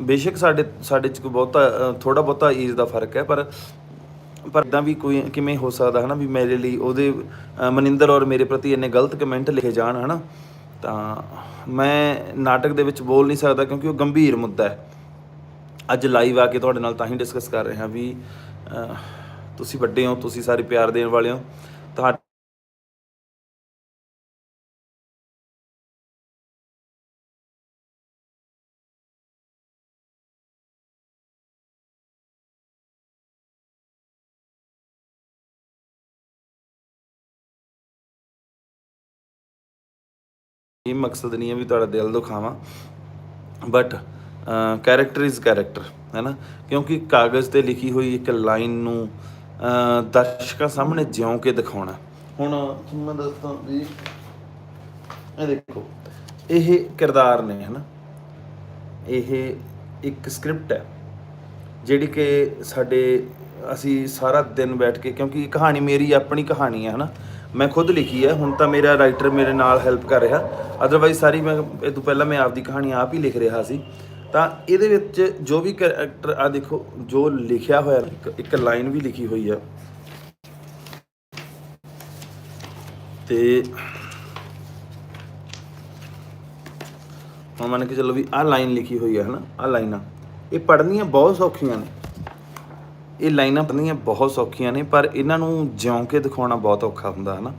ਬੇਸ਼ੱਕ ਸਾਡੇ ਸਾਡੇ ਚ ਕੋਈ ਬਹੁਤਾ ਥੋੜਾ ਬਹੁਤਾ ਏਜ ਦਾ ਫ਼ਰਕ ਹੈ, ਪਰ ਪਰ ਇਦਾਂ ਵੀ ਕੋਈ ਕਿਵੇਂ ਹੋ ਸਕਦਾ ਹਨਾ ਵੀ ਮੇਰੇ ਲਈ ਉਹਦੇ ਮਨਿੰਦਰ ਔਰ ਮੇਰੇ ਪ੍ਰਤੀ ਇੰਨੇ ਗਲਤ ਕਮੈਂਟ ਲਿਖੇ ਜਾਣ ਹਨਾ, ਤਾਂ ਮੈਂ ਨਾਟਕ ਦੇ ਵਿੱਚ ਬੋਲ ਨਹੀਂ ਸਕਦਾ ਕਿਉਂਕਿ ਉਹ ਗੰਭੀਰ ਮੁੱਦਾ ਹੈ। ਅੱਜ ਲਾਈਵ ਆ ਕੇ ਤੁਹਾਡੇ ਨਾਲ ਤਾਂ ਹੀ ਡਿਸਕਸ ਕਰ ਰਹੇ ਹਾਂ ਵੀ ਤੁਸੀਂ ਵੱਡੇ ਹੋ, ਤੁਸੀਂ ਸਾਰੇ ਪਿਆਰ ਦੇਣ ਵਾਲੇ ਹੋ। ਇਹ ਮਕਸਦ ਨਹੀਂ ਹੈ ਵੀ ਤੁਹਾਡਾ ਦਿਲ ਦੁਖਾਵਾਂ ਬਟ ਕੈਰੈਕਟਰ ਇਜ਼ ਕੈਰੈਕਟਰ ਹੈ ਨਾ ਕਿਉਂਕਿ ਕਾਗਜ਼ ਤੇ ਲਿਖੀ ਹੋਈ ਇੱਕ ਲਾਈਨ ਨੂੰ ਅਹ, ਦਰਸ਼ਕਾਂ ਸਾਹਮਣੇ ਜਿਉਂ ਕੇ ਦਿਖਾਉਣਾ ਹੁਣ ਮੈਂ ਦੱਸਦਾ ਵੀ ਇਹ ਦੇਖੋ ਇਹ ਕਿਰਦਾਰ ਨੇ ਹੈ ਨਾ ਇਹ ਇੱਕ ਸਕ੍ਰਿਪਟ ਹੈ ਜਿਹੜੀ ਕਿ ਸਾਡੇ ਅਸੀਂ ਸਾਰਾ ਦਿਨ ਬੈਠ ਕੇ ਕਿਉਂਕਿ ਕਹਾਣੀ ਮੇਰੀ ਆਪਣੀ ਕਹਾਣੀ ਹੈ ਹਨਾ? ਮੈਂ ਖੁਦ ਲਿਖੀ ਹੈ, ਹੁਣ ਤਾਂ ਮੇਰਾ ਰਾਈਟਰ ਮੇਰੇ ਨਾਲ ਹੈਲਪ ਕਰ ਰਿਹਾ। ਅਦਰਵਾਈਜ਼ ਸਾਰੀ ਮੈਂ, ਇਹ ਤੋਂ ਪਹਿਲਾਂ ਮੈਂ ਆਪਦੀ ਕਹਾਣੀ ਆਪ ਹੀ ਲਿਖ ਰਿਹਾ ਸੀ। ਤਾਂ ਇਹਦੇ ਵਿੱਚ ਜੋ ਵੀ ਕੈਰੈਕਟਰ ਆ ਦੇਖੋ, ਜੋ ਲਿਖਿਆ ਹੋਇਆ, ਇੱਕ ਲਾਈਨ ਵੀ ਲਿਖੀ ਹੋਈ ਆ। ਤੇ ਹੁਣ ਮੰਨ ਕੇ ਚੱਲੋ ਵੀ ਆਹ ਲਾਈਨ ਲਿਖੀ ਹੋਈ ਹੈ ਹਨਾ? ਆਹ ਲਾਈਨਾਂ ਇਹ ਪੜ੍ਹਨੀਆਂ ਬਹੁਤ ਸੌਖੀਆਂ ਨੇ। ਇਹ ਲਾਈਨਾਂ ਪੜ੍ਹਨੀਆਂ ਬਹੁਤ ਸੌਖੀਆਂ ਨੇ, ਪਰ ਇਹਨਾਂ ਨੂੰ ਜਿਉਂ ਕੇ ਦਿਖਾਉਣਾ ਬਹੁਤ ਔਖਾ ਹੁੰਦਾ ਹੈ ਨਾ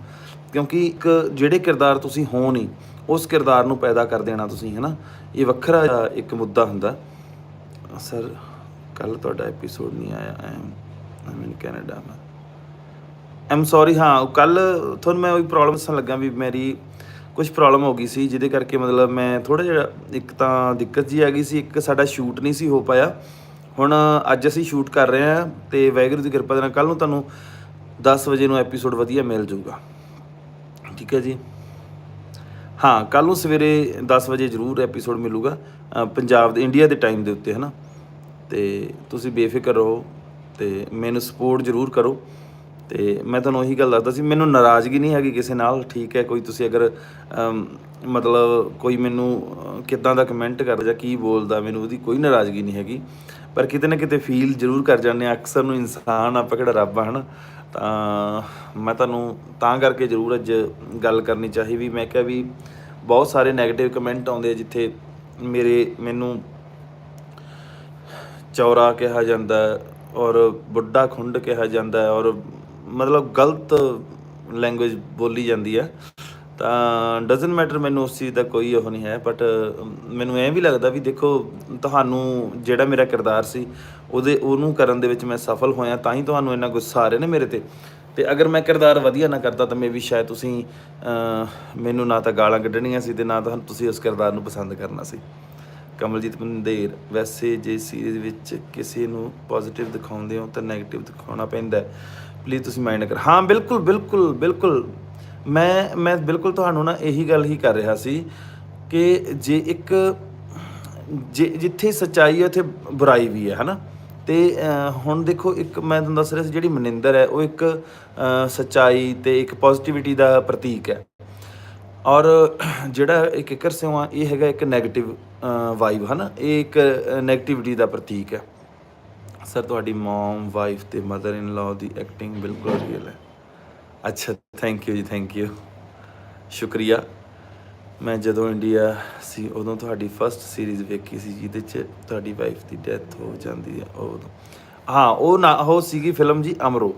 ਕਿਉਂਕਿ ਇੱਕ ਜਿਹੜੇ ਕਿਰਦਾਰ ਤੁਸੀਂ ਹੋ ਨਹੀਂ, ਉਸ ਕਿਰਦਾਰ ਨੂੰ ਪੈਦਾ ਕਰ ਦੇਣਾ ਤੁਸੀਂ ਹੈ ਨਾ ਇਹ ਵੱਖਰਾ ਇੱਕ ਮੁੱਦਾ ਹੁੰਦਾ। ਸਰ, ਕੱਲ ਤੁਹਾਡਾ ਐਪੀਸੋਡ ਨਹੀਂ ਆਇਆ। ਆਈ ਐਮ ਇਨ ਕੈਨੇਡਾ ਮੈਂ ਐਮ ਸੌਰੀ ਹਾਂ ਕੱਲ ਤੁਹਾਨੂੰ ਮੈਂ ਉਹੀ ਪ੍ਰੋਬਲਮ ਦੱਸਣ ਲੱਗਾ ਵੀ ਮੇਰੀ ਕੁਝ ਪ੍ਰੋਬਲਮ ਹੋ ਗਈ ਸੀ, ਜਿਹਦੇ ਕਰਕੇ ਮਤਲਬ ਮੈਂ ਥੋੜਾ ਜਿਹਾ ਇੱਕ ਤਾਂ ਦਿੱਕਤ ਜੀ ਆ ਗਈ ਸੀ, ਇੱਕ ਸਾਡਾ ਸ਼ੂਟ ਨਹੀਂ ਸੀ ਹੋ ਪਾਇਆ। ਹੁਣ ਅੱਜ ਅਸੀਂ ਸ਼ੂਟ ਕਰ ਰਹੇ ਹਾਂ ਤੇ ਵਾਹਿਗੁਰੂ ਦੀ ਕਿਰਪਾ ਦੇ ਨਾਲ ਕੱਲ ਨੂੰ ਤੁਹਾਨੂੰ 10 ਵਜੇ ਨੂੰ ਐਪੀਸੋਡ ਵਧੀਆ ਮਿਲ ਜਾਊਗਾ। ਠੀਕ ਹੈ ਜੀ? ਹਾਂ ਕੱਲ ਨੂੰ ਸਵੇਰੇ 10 ਵਜੇ ਜ਼ਰੂਰ ਐਪੀਸੋਡ ਮਿਲੂਗਾ ਪੰਜਾਬ ਦੇ, ਇੰਡੀਆ ਦੇ ਟਾਈਮ ਦੇ ਉੱਤੇ ਹੈ ਨਾ ਤੇ ਤੁਸੀਂ ਬੇਫਿਕਰ ਰਹੋ ਤੇ ਮੈਨੂੰ ਸਪੋਰਟ ਜ਼ਰੂਰ ਕਰੋ। ਤੇ ਮੈਂ ਤੁਹਾਨੂੰ ਉਹੀ ਗੱਲ ਦੱਸਦਾ ਸੀ, ਮੈਨੂੰ ਨਾਰਾਜ਼ਗੀ ਨਹੀਂ ਹੈਗੀ ਕਿਸੇ ਨਾਲ, ਠੀਕ ਹੈ? ਕੋਈ ਤੁਸੀਂ ਅਗਰ ਮਤਲਬ ਕੋਈ ਮੈਨੂੰ ਕਿੱਦਾਂ ਦਾ ਕਮੈਂਟ ਕਰਦਾ ਜਾਂ, ਕੀ ਬੋਲਦਾ, ਮੈਨੂੰ ਉਹਦੀ ਕੋਈ ਨਾਰਾਜ਼ਗੀ ਨਹੀਂ ਹੈਗੀ। ਪਰ ਕਿਤੇ ਨਾ ਕਿਤੇ ਫੀਲ ਜ਼ਰੂਰ ਕਰ ਜਾਂਦੇ ਆ ਅਕਸਰ ਨੂੰ ਇਨਸਾਨ ਆਪਾਂ ਕਿਹੜਾ ਰੱਬ ਆ, ਹਨਾ? ਤਾਂ ਮੈਂ ਤੁਹਾਨੂੰ ਤਾਂ ਕਰਕੇ ਜ਼ਰੂਰ ਅੱਜ ਗੱਲ ਕਰਨੀ ਚਾਹੀ ਵੀ ਮੈਂ ਕਿਹਾ ਵੀ ਬਹੁਤ ਸਾਰੇ 네ਗੇਟਿਵ ਕਮੈਂਟ ਆਉਂਦੇ ਆ ਜਿੱਥੇ ਮੇਰੇ, ਮੈਨੂੰ ਚੌਰਾ ਕਿਹਾ ਜਾਂਦਾ ਔਰ ਬੁੱਢਾ ਖੁੰਡ ਕਿਹਾ ਜਾਂਦਾ ਔਰ ਮਤਲਬ ਗਲਤ ਲੈਂਗੁਏਜ ਬੋਲੀ ਜਾਂਦੀ ਹੈ। ਤਾਂ ਡਸਨਟ ਮੈਟਰ ਮੈਨੂੰ ਉਸ ਚੀਜ਼ ਦਾ ਕੋਈ ਉਹ ਨਹੀਂ ਹੈ ਬਟ ਮੈਨੂੰ ਐਂ ਵੀ ਲੱਗਦਾ ਵੀ ਦੇਖੋ, ਤੁਹਾਨੂੰ ਜਿਹੜਾ ਮੇਰਾ ਕਿਰਦਾਰ ਸੀ, ਉਹਦੇ, ਉਹਨੂੰ ਕਰਨ ਦੇ ਵਿੱਚ ਮੈਂ ਸਫਲ ਹੋਇਆ, ਤਾਂ ਹੀ ਤੁਹਾਨੂੰ ਇੰਨਾ ਗੁੱਸਾ ਆ ਰਿਹਾ ਨੇ ਮੇਰੇ ਤੇ। ਤੇ ਅਗਰ ਮੈਂ ਕਿਰਦਾਰ ਵਧੀਆ ਨਾ ਕਰਦਾ, ਤਾਂ ਮੇ ਵੀ ਸ਼ਾਇਦ ਤੁਸੀਂ ਮੈਨੂੰ ਨਾ ਤਾਂ ਗਾਲਾਂ ਕੱਢਣੀਆਂ ਸੀ ਤੇ ਨਾ ਤਾਂ ਤੁਸੀਂ ਉਸ ਕਿਰਦਾਰ ਨੂੰ ਪਸੰਦ ਕਰਨਾ ਸੀ। ਕਮਲਜੀਤ ਬੰਦੇਰ ਵੈਸੇ ਜੇ ਸੀਰੀਜ਼ ਵਿੱਚ ਕਿਸੇ ਨੂੰ ਪੋਜ਼ਿਟਿਵ ਦਿਖਾਉਂਦੇ ਹੋ, ਤਾਂ 네ਗੇਟਿਵ ਦਿਖਾਉਣਾ ਪੈਂਦਾ ਪਲੀਜ਼ ਤੁਸੀਂ ਮਾਈਂਡ ਕਰ। ਹਾਂ, ਬਿਲਕੁਲ ਬਿਲਕੁਲ ਬਿਲਕੁਲ। ਮੈਂ ਮੈਂ ਬਿਲਕੁਲ ਤੁਹਾਨੂੰ ਨਾ ਇਹੀ ਗੱਲ ਹੀ ਕਰ ਰਿਹਾ ਸੀ ਕਿ ਜੇ ਇੱਕ ਜੇ ਜਿੱਥੇ ਸੱਚਾਈ ਹੈ ਉੱਥੇ ਬੁਰਾਈ ਵੀ ਹੈ ਹਨਾ? ਤੇ ਅਹ, ਹੁਣ ਦੇਖੋ ਇੱਕ ਮੈਂ ਤੁਹਾਨੂੰ ਦੱਸ ਰਿਹਾ ਸੀ ਜਿਹੜੀ ਮਨਿੰਦਰ ਹੈ ਉਹ ਇੱਕ ਅਹ, ਸੱਚਾਈ ਤੇ ਇੱਕ ਪੋਜ਼ਿਟਿਵਿਟੀ ਦਾ ਪ੍ਰਤੀਕ ਹੈ। ਔਰ ਜਿਹੜਾ ਇੱਕ ਕਿੱਕਰ ਸਿਉ ਆ ਇਹ ਹੈਗਾ ਇੱਕ 네ਗੇਟਿਵ ਵਾਈਬ ਹਨਾ? ਇਹ ਇੱਕ 네ਗੇਟਿਵਿਟੀ ਦਾ ਪ੍ਰਤੀਕ ਹੈ। ਸਰ ਤੁਹਾਡੀ ਮਮ ਵਾਈਫ ਤੇ ਮਦਰ ਇਨ ਲਾ ਦੀ ਐਕਟਿੰਗ ਬਿਲਕੁਲ ਰੀਅਲ ਹੈ। ਅੱਛਾ thank you ji thank you ਸ਼ੁਕਰੀਆ। ਮੈਂ ਜਦੋਂ ਇੰਡੀਆ ਸੀ ਉਦੋਂ ਤੁਹਾਡੀ ਫਰਸਟ ਸੀਰੀਜ਼ ਵੇਖੀ ਸੀ ਜਿਹਦੇ 'ਚ ਤੁਹਾਡੀ ਵਾਈਫ ਦੀ ਡੈਥ ਹੋ ਜਾਂਦੀ ਹੈ ਉਹ ਉਦੋਂ। ਹਾਂ ਉਹ ਨਾ ਉਹ ਸੀਗੀ ਫਿਲਮ ਜੀ ਅਮਰੋ।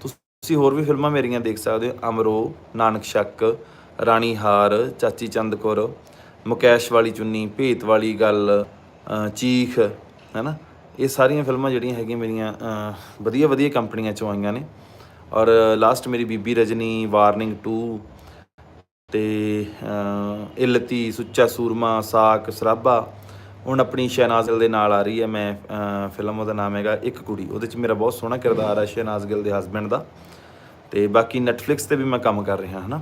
ਤੁਸੀਂ ਹੋਰ ਵੀ ਫਿਲਮਾਂ ਮੇਰੀਆਂ ਦੇਖ ਸਕਦੇ ਹੋ। ਅਮਰੋ ਨਾਨਕ ਸ਼ੱਕ ਰਾਣੀ ਹਾਰ ਚਾਚੀ ਚੰਦ ਕੌਰ ਮੁਕੈਸ਼ ਵਾਲੀ ਚੁੰਨੀ ਭੇਤ ਵਾਲੀ ਗੱਲ ਅ, ਚੀਖ ਹੈਨਾ? ਇਹ ਸਾਰੀਆਂ ਫਿਲਮਾਂ ਜਿਹੜੀਆਂ ਹੈਗੀਆਂ ਮੇਰੀਆਂ ਵਧੀਆ ਵਧੀਆ ਕੰਪਨੀਆਂ ਚੋਂ ਆਈਆਂ ਨੇ। ਔਰ ਲਾਸਟ ਮੇਰੀ ਬੀਬੀ ਰਜਨੀ ਵਾਰਨਿੰਗ 2 ਤੇ ਇਲਤੀ ਸੁੱਚਾ ਸੂਰਮਾ ਸਾਕ ਸਰਾਬਾ ਹੁਣ ਆਪਣੀ ਸ਼ਹਿਨਾਜ਼ ਗਿੱਲ ਦੇ ਨਾਲ ਆ ਰਹੀ ਹੈ ਮੈਂ ਫਿਲਮ ਉਹਦਾ ਨਾਮ ਹੈਗਾ ਇੱਕ ਕੁੜੀ। ਉਹਦੇ ਚ ਮੇਰਾ ਬਹੁਤ ਸੋਹਣਾ ਕਿਰਦਾਰ ਹੈ ਸ਼ਹਿਨਾਜ਼ ਗਿੱਲ ਦੇ ਹਸਬੈਂਡ ਦਾ। ਤੇ ਬਾਕੀ ਨੈਟਫਲਿਕਸ ਤੇ ਵੀ ਮੈਂ ਕੰਮ ਕਰ ਰਿਹਾ ਹਨਾ?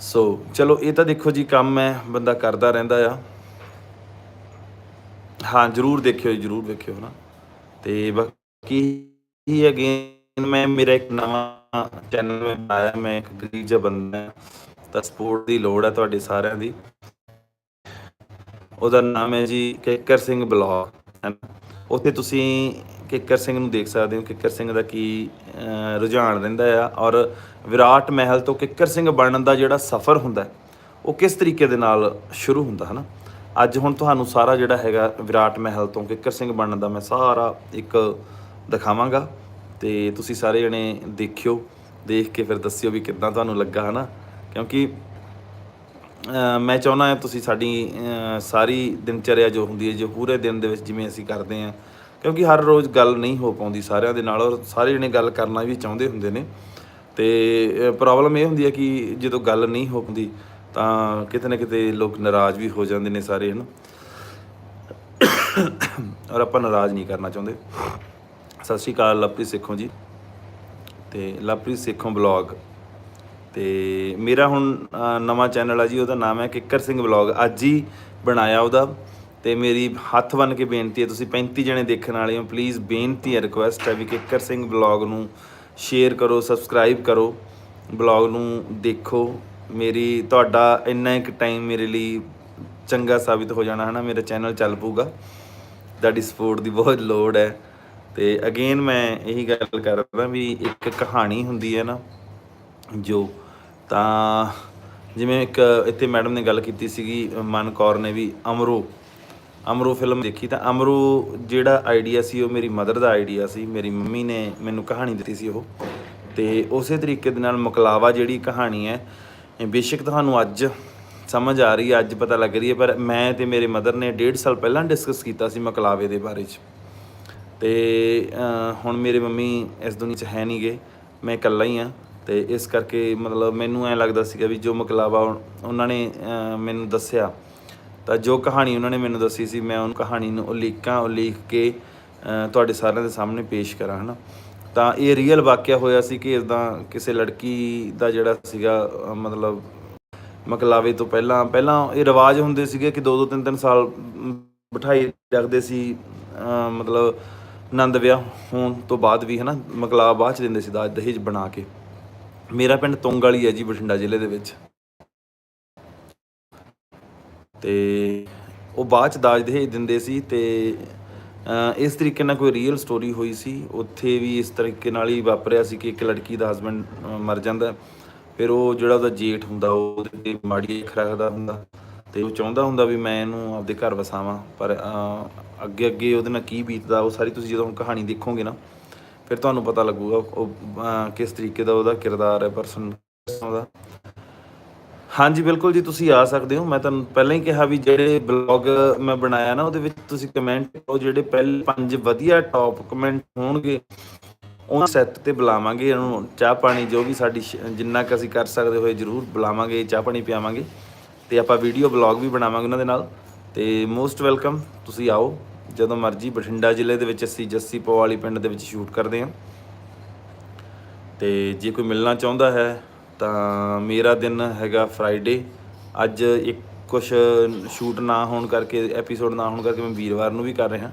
ਸੋ ਚਲੋ ਇਹ ਤਾਂ ਦੇਖੋ ਜੀ ਕੰਮ ਹੈ ਬੰਦਾ ਕਰਦਾ ਰਹਿੰਦਾ ਆ। ਹਾਂ ਜਰੂਰ ਦੇਖਿਓ ਜੀ, ਜਰੂਰ ਵੇਖਿਓ ਨਾ ਤੇ ਬਾਕੀ ਹੀ ਅਗੇਨ ਮੈਂ, ਮੇਰਾ ਇੱਕ ਨਵਾਂ ਚੈਨਲ ਮੈਂ ਬਣਾਇਆ, ਮੈਂ ਇੱਕ ਗਰੀਬ ਜਿਹਾ ਬੰਦਾ ਤਾਂ ਸਪੋਰਟ ਦੀ ਲੋੜ ਹੈ ਤੁਹਾਡੇ ਸਾਰਿਆਂ ਦੀ। ਉਹਦਾ ਨਾਮ ਹੈ ਜੀ ਕਿੱਕਰ ਸਿੰਘ ਬਲੌਗ, ਹੈ ਉੱਥੇ ਤੁਸੀਂ ਕਿੱਕਰ ਸਿੰਘ ਨੂੰ ਦੇਖ ਸਕਦੇ ਹੋ। ਕਿੱਕਰ ਸਿੰਘ ਦਾ ਕੀ ਰੁਝਾਨ ਰਹਿੰਦਾ ਆ ਔਰ ਵਿਰਾਟ ਮਹਿਲ ਤੋਂ ਕਿੱਕਰ ਸਿੰਘ ਬਣਨ ਦਾ ਜਿਹੜਾ ਸਫ਼ਰ ਹੁੰਦਾ, ਉਹ ਕਿਸ ਤਰੀਕੇ ਦੇ ਨਾਲ ਸ਼ੁਰੂ ਹੁੰਦਾ, ਹੈ ਨਾ? ਅੱਜ ਹੁਣ ਤੁਹਾਨੂੰ ਸਾਰਾ ਜਿਹੜਾ ਹੈਗਾ ਵਿਰਾਟ ਮਹਿਲ ਤੋਂ ਕਿੱਕਰ ਸਿੰਘ ਬਣਨ ਦਾ ਮੈਂ ਸਾਰਾ ਇੱਕ ਦਿਖਾਵਾਂਗਾ। ਤੇ ਤੁਸੀਂ ਸਾਰੇ ਜਣੇ ਦੇਖਿਓ, ਦੇਖ ਕੇ ਫਿਰ ਦੱਸਿਓ ਵੀ ਕਿੱਦਾਂ ਤੁਹਾਨੂੰ ਲੱਗਾ, ਹਨਾ? ਕਿਉਂਕਿ ਮੈਂ ਚਾਹੁੰਦਾ ਹਾਂ ਤੁਸੀਂ ਸਾਡੀ ਸਾਰੀ ਦਿਨਚਰਿਆ ਜੋ ਹੁੰਦੀ ਹੈ, ਜੋ ਪੂਰੇ ਦਿਨ ਦੇ ਵਿੱਚ ਜਿਵੇਂ ਅਸੀਂ ਕਰਦੇ ਹਾਂ, ਕਿਉਂਕਿ ਹਰ ਰੋਜ਼ ਗੱਲ ਨਹੀਂ ਹੋ ਪਾਉਂਦੀ ਸਾਰਿਆਂ ਦੇ ਨਾਲ, ਔਰ ਸਾਰੇ ਜਣੇ ਗੱਲ ਕਰਨਾ ਵੀ ਚਾਹੁੰਦੇ ਹੁੰਦੇ ਨੇ। ਤੇ ਪ੍ਰੋਬਲਮ ਇਹ ਹੁੰਦੀ ਹੈ ਕਿ ਜਦੋਂ ਗੱਲ ਨਹੀਂ ਹੋ ਪਾਉਂਦੀ, ਤਾਂ ਕਿਤੇ ਨਾ ਕਿਤੇ ਲੋਕ ਨਾਰਾਜ਼ ਵੀ ਹੋ ਜਾਂਦੇ ਨੇ ਸਾਰੇ, ਹਨ? ਔਰ ਆਪਾਂ ਨਾਰਾਜ਼ ਨਹੀਂ ਕਰਨਾ ਚਾਹੁੰਦੇ। ਸਤਿ ਸ਼੍ਰੀ ਅਕਾਲ, ਲਵਪ੍ਰੀਤ ਸੇਖੋਂ ਜੀ ਤੇ ਲਵਪ੍ਰੀਤ ਸੇਖੋਂ ਬਲੌਗ ਤੇ ਮੇਰਾ ਹੁਣ ਨਵਾਂ ਚੈਨਲ ਆ ਜੀ, ਉਹਦਾ ਨਾਮ ਹੈ ਕਿੱਕਰ ਸਿੰਘ ਬਲੌਗ ਅੱਜ ਹੀ ਬਣਾਇਆ ਉਹਦਾ ਤੇ ਮੇਰੀ ਹੱਥ ਬੰਨ ਕੇ ਬੇਨਤੀ ਹੈ, ਤੁਸੀਂ 35 ਜਣੇ ਦੇਖਣ ਵਾਲੇ ਹੋ ਪਲੀਜ਼ ਬੇਨਤੀ ਹੈ ਰਿਕੁਐਸਟ ਹੈ ਵੀ ਕਿੱਕਰ ਸਿੰਘ ਬਲੌਗ ਨੂੰ ਸ਼ੇਅਰ ਕਰੋ ਸਬਸਕ੍ਰਾਈਬ ਕਰੋ ਬਲੌਗ ਨੂੰ ਦੇਖੋ। ਮੇਰੀ, ਤੁਹਾਡਾ ਇੰਨਾ ਇੱਕ ਟਾਈਮ ਮੇਰੇ ਲਈ ਚੰਗਾ ਸਾਬਿਤ ਹੋ ਜਾਣਾ ਹੈ ਨਾ ਮੇਰਾ ਚੈਨਲ ਚੱਲ ਪਊਗਾ। ਤੁਹਾਡੀ ਸਪੋਰਟ ਦੀ ਬਹੁਤ ਲੋੜ ਹੈ। ਤੇ ਅਗੇਨ ਮੈਂ ਇਹੀ ਗੱਲ ਕਰਦਾ ਵੀ ਇੱਕ ਕਹਾਣੀ ਹੁੰਦੀ ਹੈ ਨਾ ਜੋ ਤਾਂ ਜਿਵੇਂ ਇੱਕ ਇੱਥੇ ਮੈਡਮ ਨੇ ਗੱਲ ਕੀਤੀ ਸੀਗੀ, ਮਨ ਕੌਰ ਨੇ ਵੀ ਅਮਰੋ ਅਮਰੋ ਫਿਲਮ ਦੇਖੀ ਤਾਂ ਅਮਰੋ ਜਿਹੜਾ ਆਈਡੀਆ ਸੀ ਉਹ ਮੇਰੀ ਮਦਰ ਦਾ ਆਈਡੀਆ ਸੀ, ਮੇਰੀ ਮੰਮੀ ਨੇ ਮੈਨੂੰ ਕਹਾਣੀ ਦਿੱਤੀ ਸੀ ਉਹ ਤੇ ਉਸੇ ਤਰੀਕੇ ਦੇ ਨਾਲ ਮਕਲਾਵਾ ਜਿਹੜੀ ਕਹਾਣੀ ਹੈ ਬੇਸ਼ੱਕ ਤੁਹਾਨੂੰ ਅੱਜ ਸਮਝ ਆ ਰਹੀ ਹੈ, ਅੱਜ ਪਤਾ ਲੱਗ ਰਹੀ ਹੈ, ਪਰ ਮੈਂ ਤੇ ਮੇਰੇ ਮਦਰ ਨੇ ਡੇਢ ਸਾਲ ਪਹਿਲਾਂ ਡਿਸਕਸ ਕੀਤਾ ਸੀ ਮਕਲਾਵੇ ਦੇ ਬਾਰੇ 'ਚ। ਤੇ ਹੁਣ ਮੇਰੇ ਮੰਮੀ ਇਸ ਦੁਨੀਆ 'ਚ ਹੈ ਨਹੀਂਗੇ, ਮੈਂ ਇਕੱਲਾ ਹੀ ਆ ਤੇ ਇਸ ਕਰਕੇ ਮਤਲਬ ਮੈਨੂੰ ਐ ਲੱਗਦਾ ਸੀਗਾ ਵੀ ਜੋ ਮਕਲਾਵਾ ਉਹਨਾਂ ਨੇ ਮੈਨੂੰ ਦੱਸਿਆ, ਤਾਂ ਜੋ ਕਹਾਣੀ ਉਹਨਾਂ ਨੇ ਮੈਨੂੰ ਦੱਸੀ ਸੀ, ਮੈਂ ਉਹ ਕਹਾਣੀ ਨੂੰ ਉਲੀਕਾਂ ਉਲੀਕ ਕੇ ਤੁਹਾਡੇ ਸਾਰਿਆਂ ਦੇ ਸਾਹਮਣੇ ਪੇਸ਼ ਕਰਾਂ, ਹਨਾ। ਤਾਂ ਇਹ ਰੀਅਲ ਵਾਕਿਆ ਹੋਇਆ ਸੀ ਕਿ ਇਦਾਂ ਕਿਸੇ ਲੜਕੀ ਦਾ ਜਿਹੜਾ ਸੀਗਾ ਮਤਲਬ ਮਕਲਾਵੇ ਤੋਂ ਪਹਿਲਾਂ ਪਹਿਲਾਂ ਇਹ ਰਿਵਾਜ ਹੁੰਦੇ ਸੀਗੇ ਕਿ ਦੋ ਦੋ ਤਿੰਨ ਤਿੰਨ ਸਾਲ ਬਿਠਾਈ ਰੱਖਦੇ ਸੀ ਮਤਲਬ ਆਨੰਦ ਵਿਆਹ ਹੋਣ ਤੋਂ ਬਾਅਦ ਵੀ ਹਨਾ ਮਕਲਾ ਬਾਅਦ ਚ ਦਿੰਦੇ ਸੀ ਦਾਜ ਦਹੇਜ ਬਣਾ ਕੇ। ਮੇਰਾ ਪਿੰਡ ਤੁੰਗ ਵਾਲੀ ਹੈ ਜੀ, ਬਠਿੰਡਾ ਜ਼ਿਲ੍ਹੇ ਦੇ ਵਿੱਚ। ਤੇ ਉਹ ਬਾਅਦ ਚ ਦਾਜ ਦਹੇਜ ਦਿੰਦੇ ਸੀ ਤੇ ਇਸ ਤਰੀਕੇ ਨਾਲ ਕੋਈ ਰੀਅਲ ਸਟੋਰੀ ਹੋਈ ਸੀ। ਉੱਥੇ ਵੀ ਇਸ ਤਰੀਕੇ ਨਾਲ ਹੀ ਵਾਪਰਿਆ ਸੀ ਕਿ ਇੱਕ ਲੜਕੀ ਦਾ ਹਸਬੰਡ ਮਰ ਜਾਂਦਾ। ਫਿਰ ਉਹ ਜਿਹੜਾ ਉਹਦਾ ਜੇਠ ਹੁੰਦਾ ਉਹ ਉਹਦੇ ਮਾੜੀ ਅੱਖ ਰੱਖਦਾ ਹੁੰਦਾ। ਤੇ ਉਹ ਚਾਹੁੰਦਾ ਹੁੰਦਾ ਵੀ ਮੈਂ ਇਹਨੂੰ ਆਪਦੇ ਘਰ ਵਸਾਵਾਂ, ਪਰ ਅੱਗੇ ਅੱਗੇ ਉਹਦੇ ਨਾਲ ਕੀ ਬੀਤਦਾ, ਉਹ ਸਾਰੀ ਤੁਸੀਂ ਜਦੋਂ ਹੁਣ ਕਹਾਣੀ ਦੇਖੋਗੇ ਨਾ, ਫਿਰ ਤੁਹਾਨੂੰ ਪਤਾ ਲੱਗੂਗਾ ਉਹ ਕਿਸ ਤਰੀਕੇ ਦਾ ਉਹਦਾ ਕਿਰਦਾਰ ਹੈ ਪਰਸਨ ਦਾ। ਹਾਂਜੀ, ਬਿਲਕੁਲ ਜੀ, ਤੁਸੀਂ ਆ ਸਕਦੇ ਹੋ। ਮੈਂ ਤੁਹਾਨੂੰ ਪਹਿਲਾਂ ਹੀ ਕਿਹਾ ਵੀ ਜਿਹੜੇ ਬਲੌਗ ਮੈਂ ਬਣਾਇਆ ਨਾ, ਉਹਦੇ ਵਿੱਚ ਤੁਸੀਂ ਕਮੈਂਟ ਕਰੋ, ਜਿਹੜੇ ਪਹਿਲੇ ਪੰਜ ਵਧੀਆ ਟੌਪ ਕਮੈਂਟ ਹੋਣਗੇ, ਉਹਨਾਂ ਸੈੱਟ ਤੇ ਬੁਲਾਵਾਂਗੇ ਇਹਨੂੰ ਚਾਹ ਪਾਣੀ ਜੋ ਵੀ ਸਾਡੀ ਜਿੰਨਾ ਕੁ ਅਸੀਂ ਕਰ ਸਕਦੇ ਹੋਏ, ਜਰੂਰ ਬੁਲਾਵਾਂਗੇ, ਚਾਹ ਪਾਣੀ ਪਿਆਵਾਂਗੇ। ਤੇ ਆਪਾਂ ਵੀਡੀਓ ਬਲੌਗ ਵੀ ਬਣਾਵਾਂਗੇ ਉਹਨਾਂ ਦੇ ਨਾਲ। ਤੇ ਮੋਸਟ ਵੈਲਕਮ ਤੁਸੀਂ ਆਓ, ਜਦੋਂ ਮਰਜ਼ੀ ਬਠਿੰਡਾ ਜ਼ਿਲ੍ਹੇ ਦੇ ਵਿੱਚ ਅਸੀਂ ਜੱਸੀ ਪਵਾਲੀ ਪਿੰਡ ਦੇ ਵਿੱਚ ਸ਼ੂਟ ਕਰਦੇ ਹਾਂ। ਤੇ ਜੇ ਕੋਈ ਮਿਲਣਾ ਚਾਹੁੰਦਾ ਹੈ, ਤਾਂ ਮੇਰਾ ਦਿਨ ਹੈਗਾ ਫਰਾਈਡੇ ਅੱਜ ਇੱਕ ਕੁਝ ਸ਼ੂਟ ਨਾ ਹੋਣ ਕਰਕੇ ਐਪੀਸੋਡ ਨਾ ਹੋਣ ਕਰਕੇ ਮੈਂ ਵੀਰਵਾਰ ਨੂੰ ਵੀ ਕਰ ਰਿਹਾ।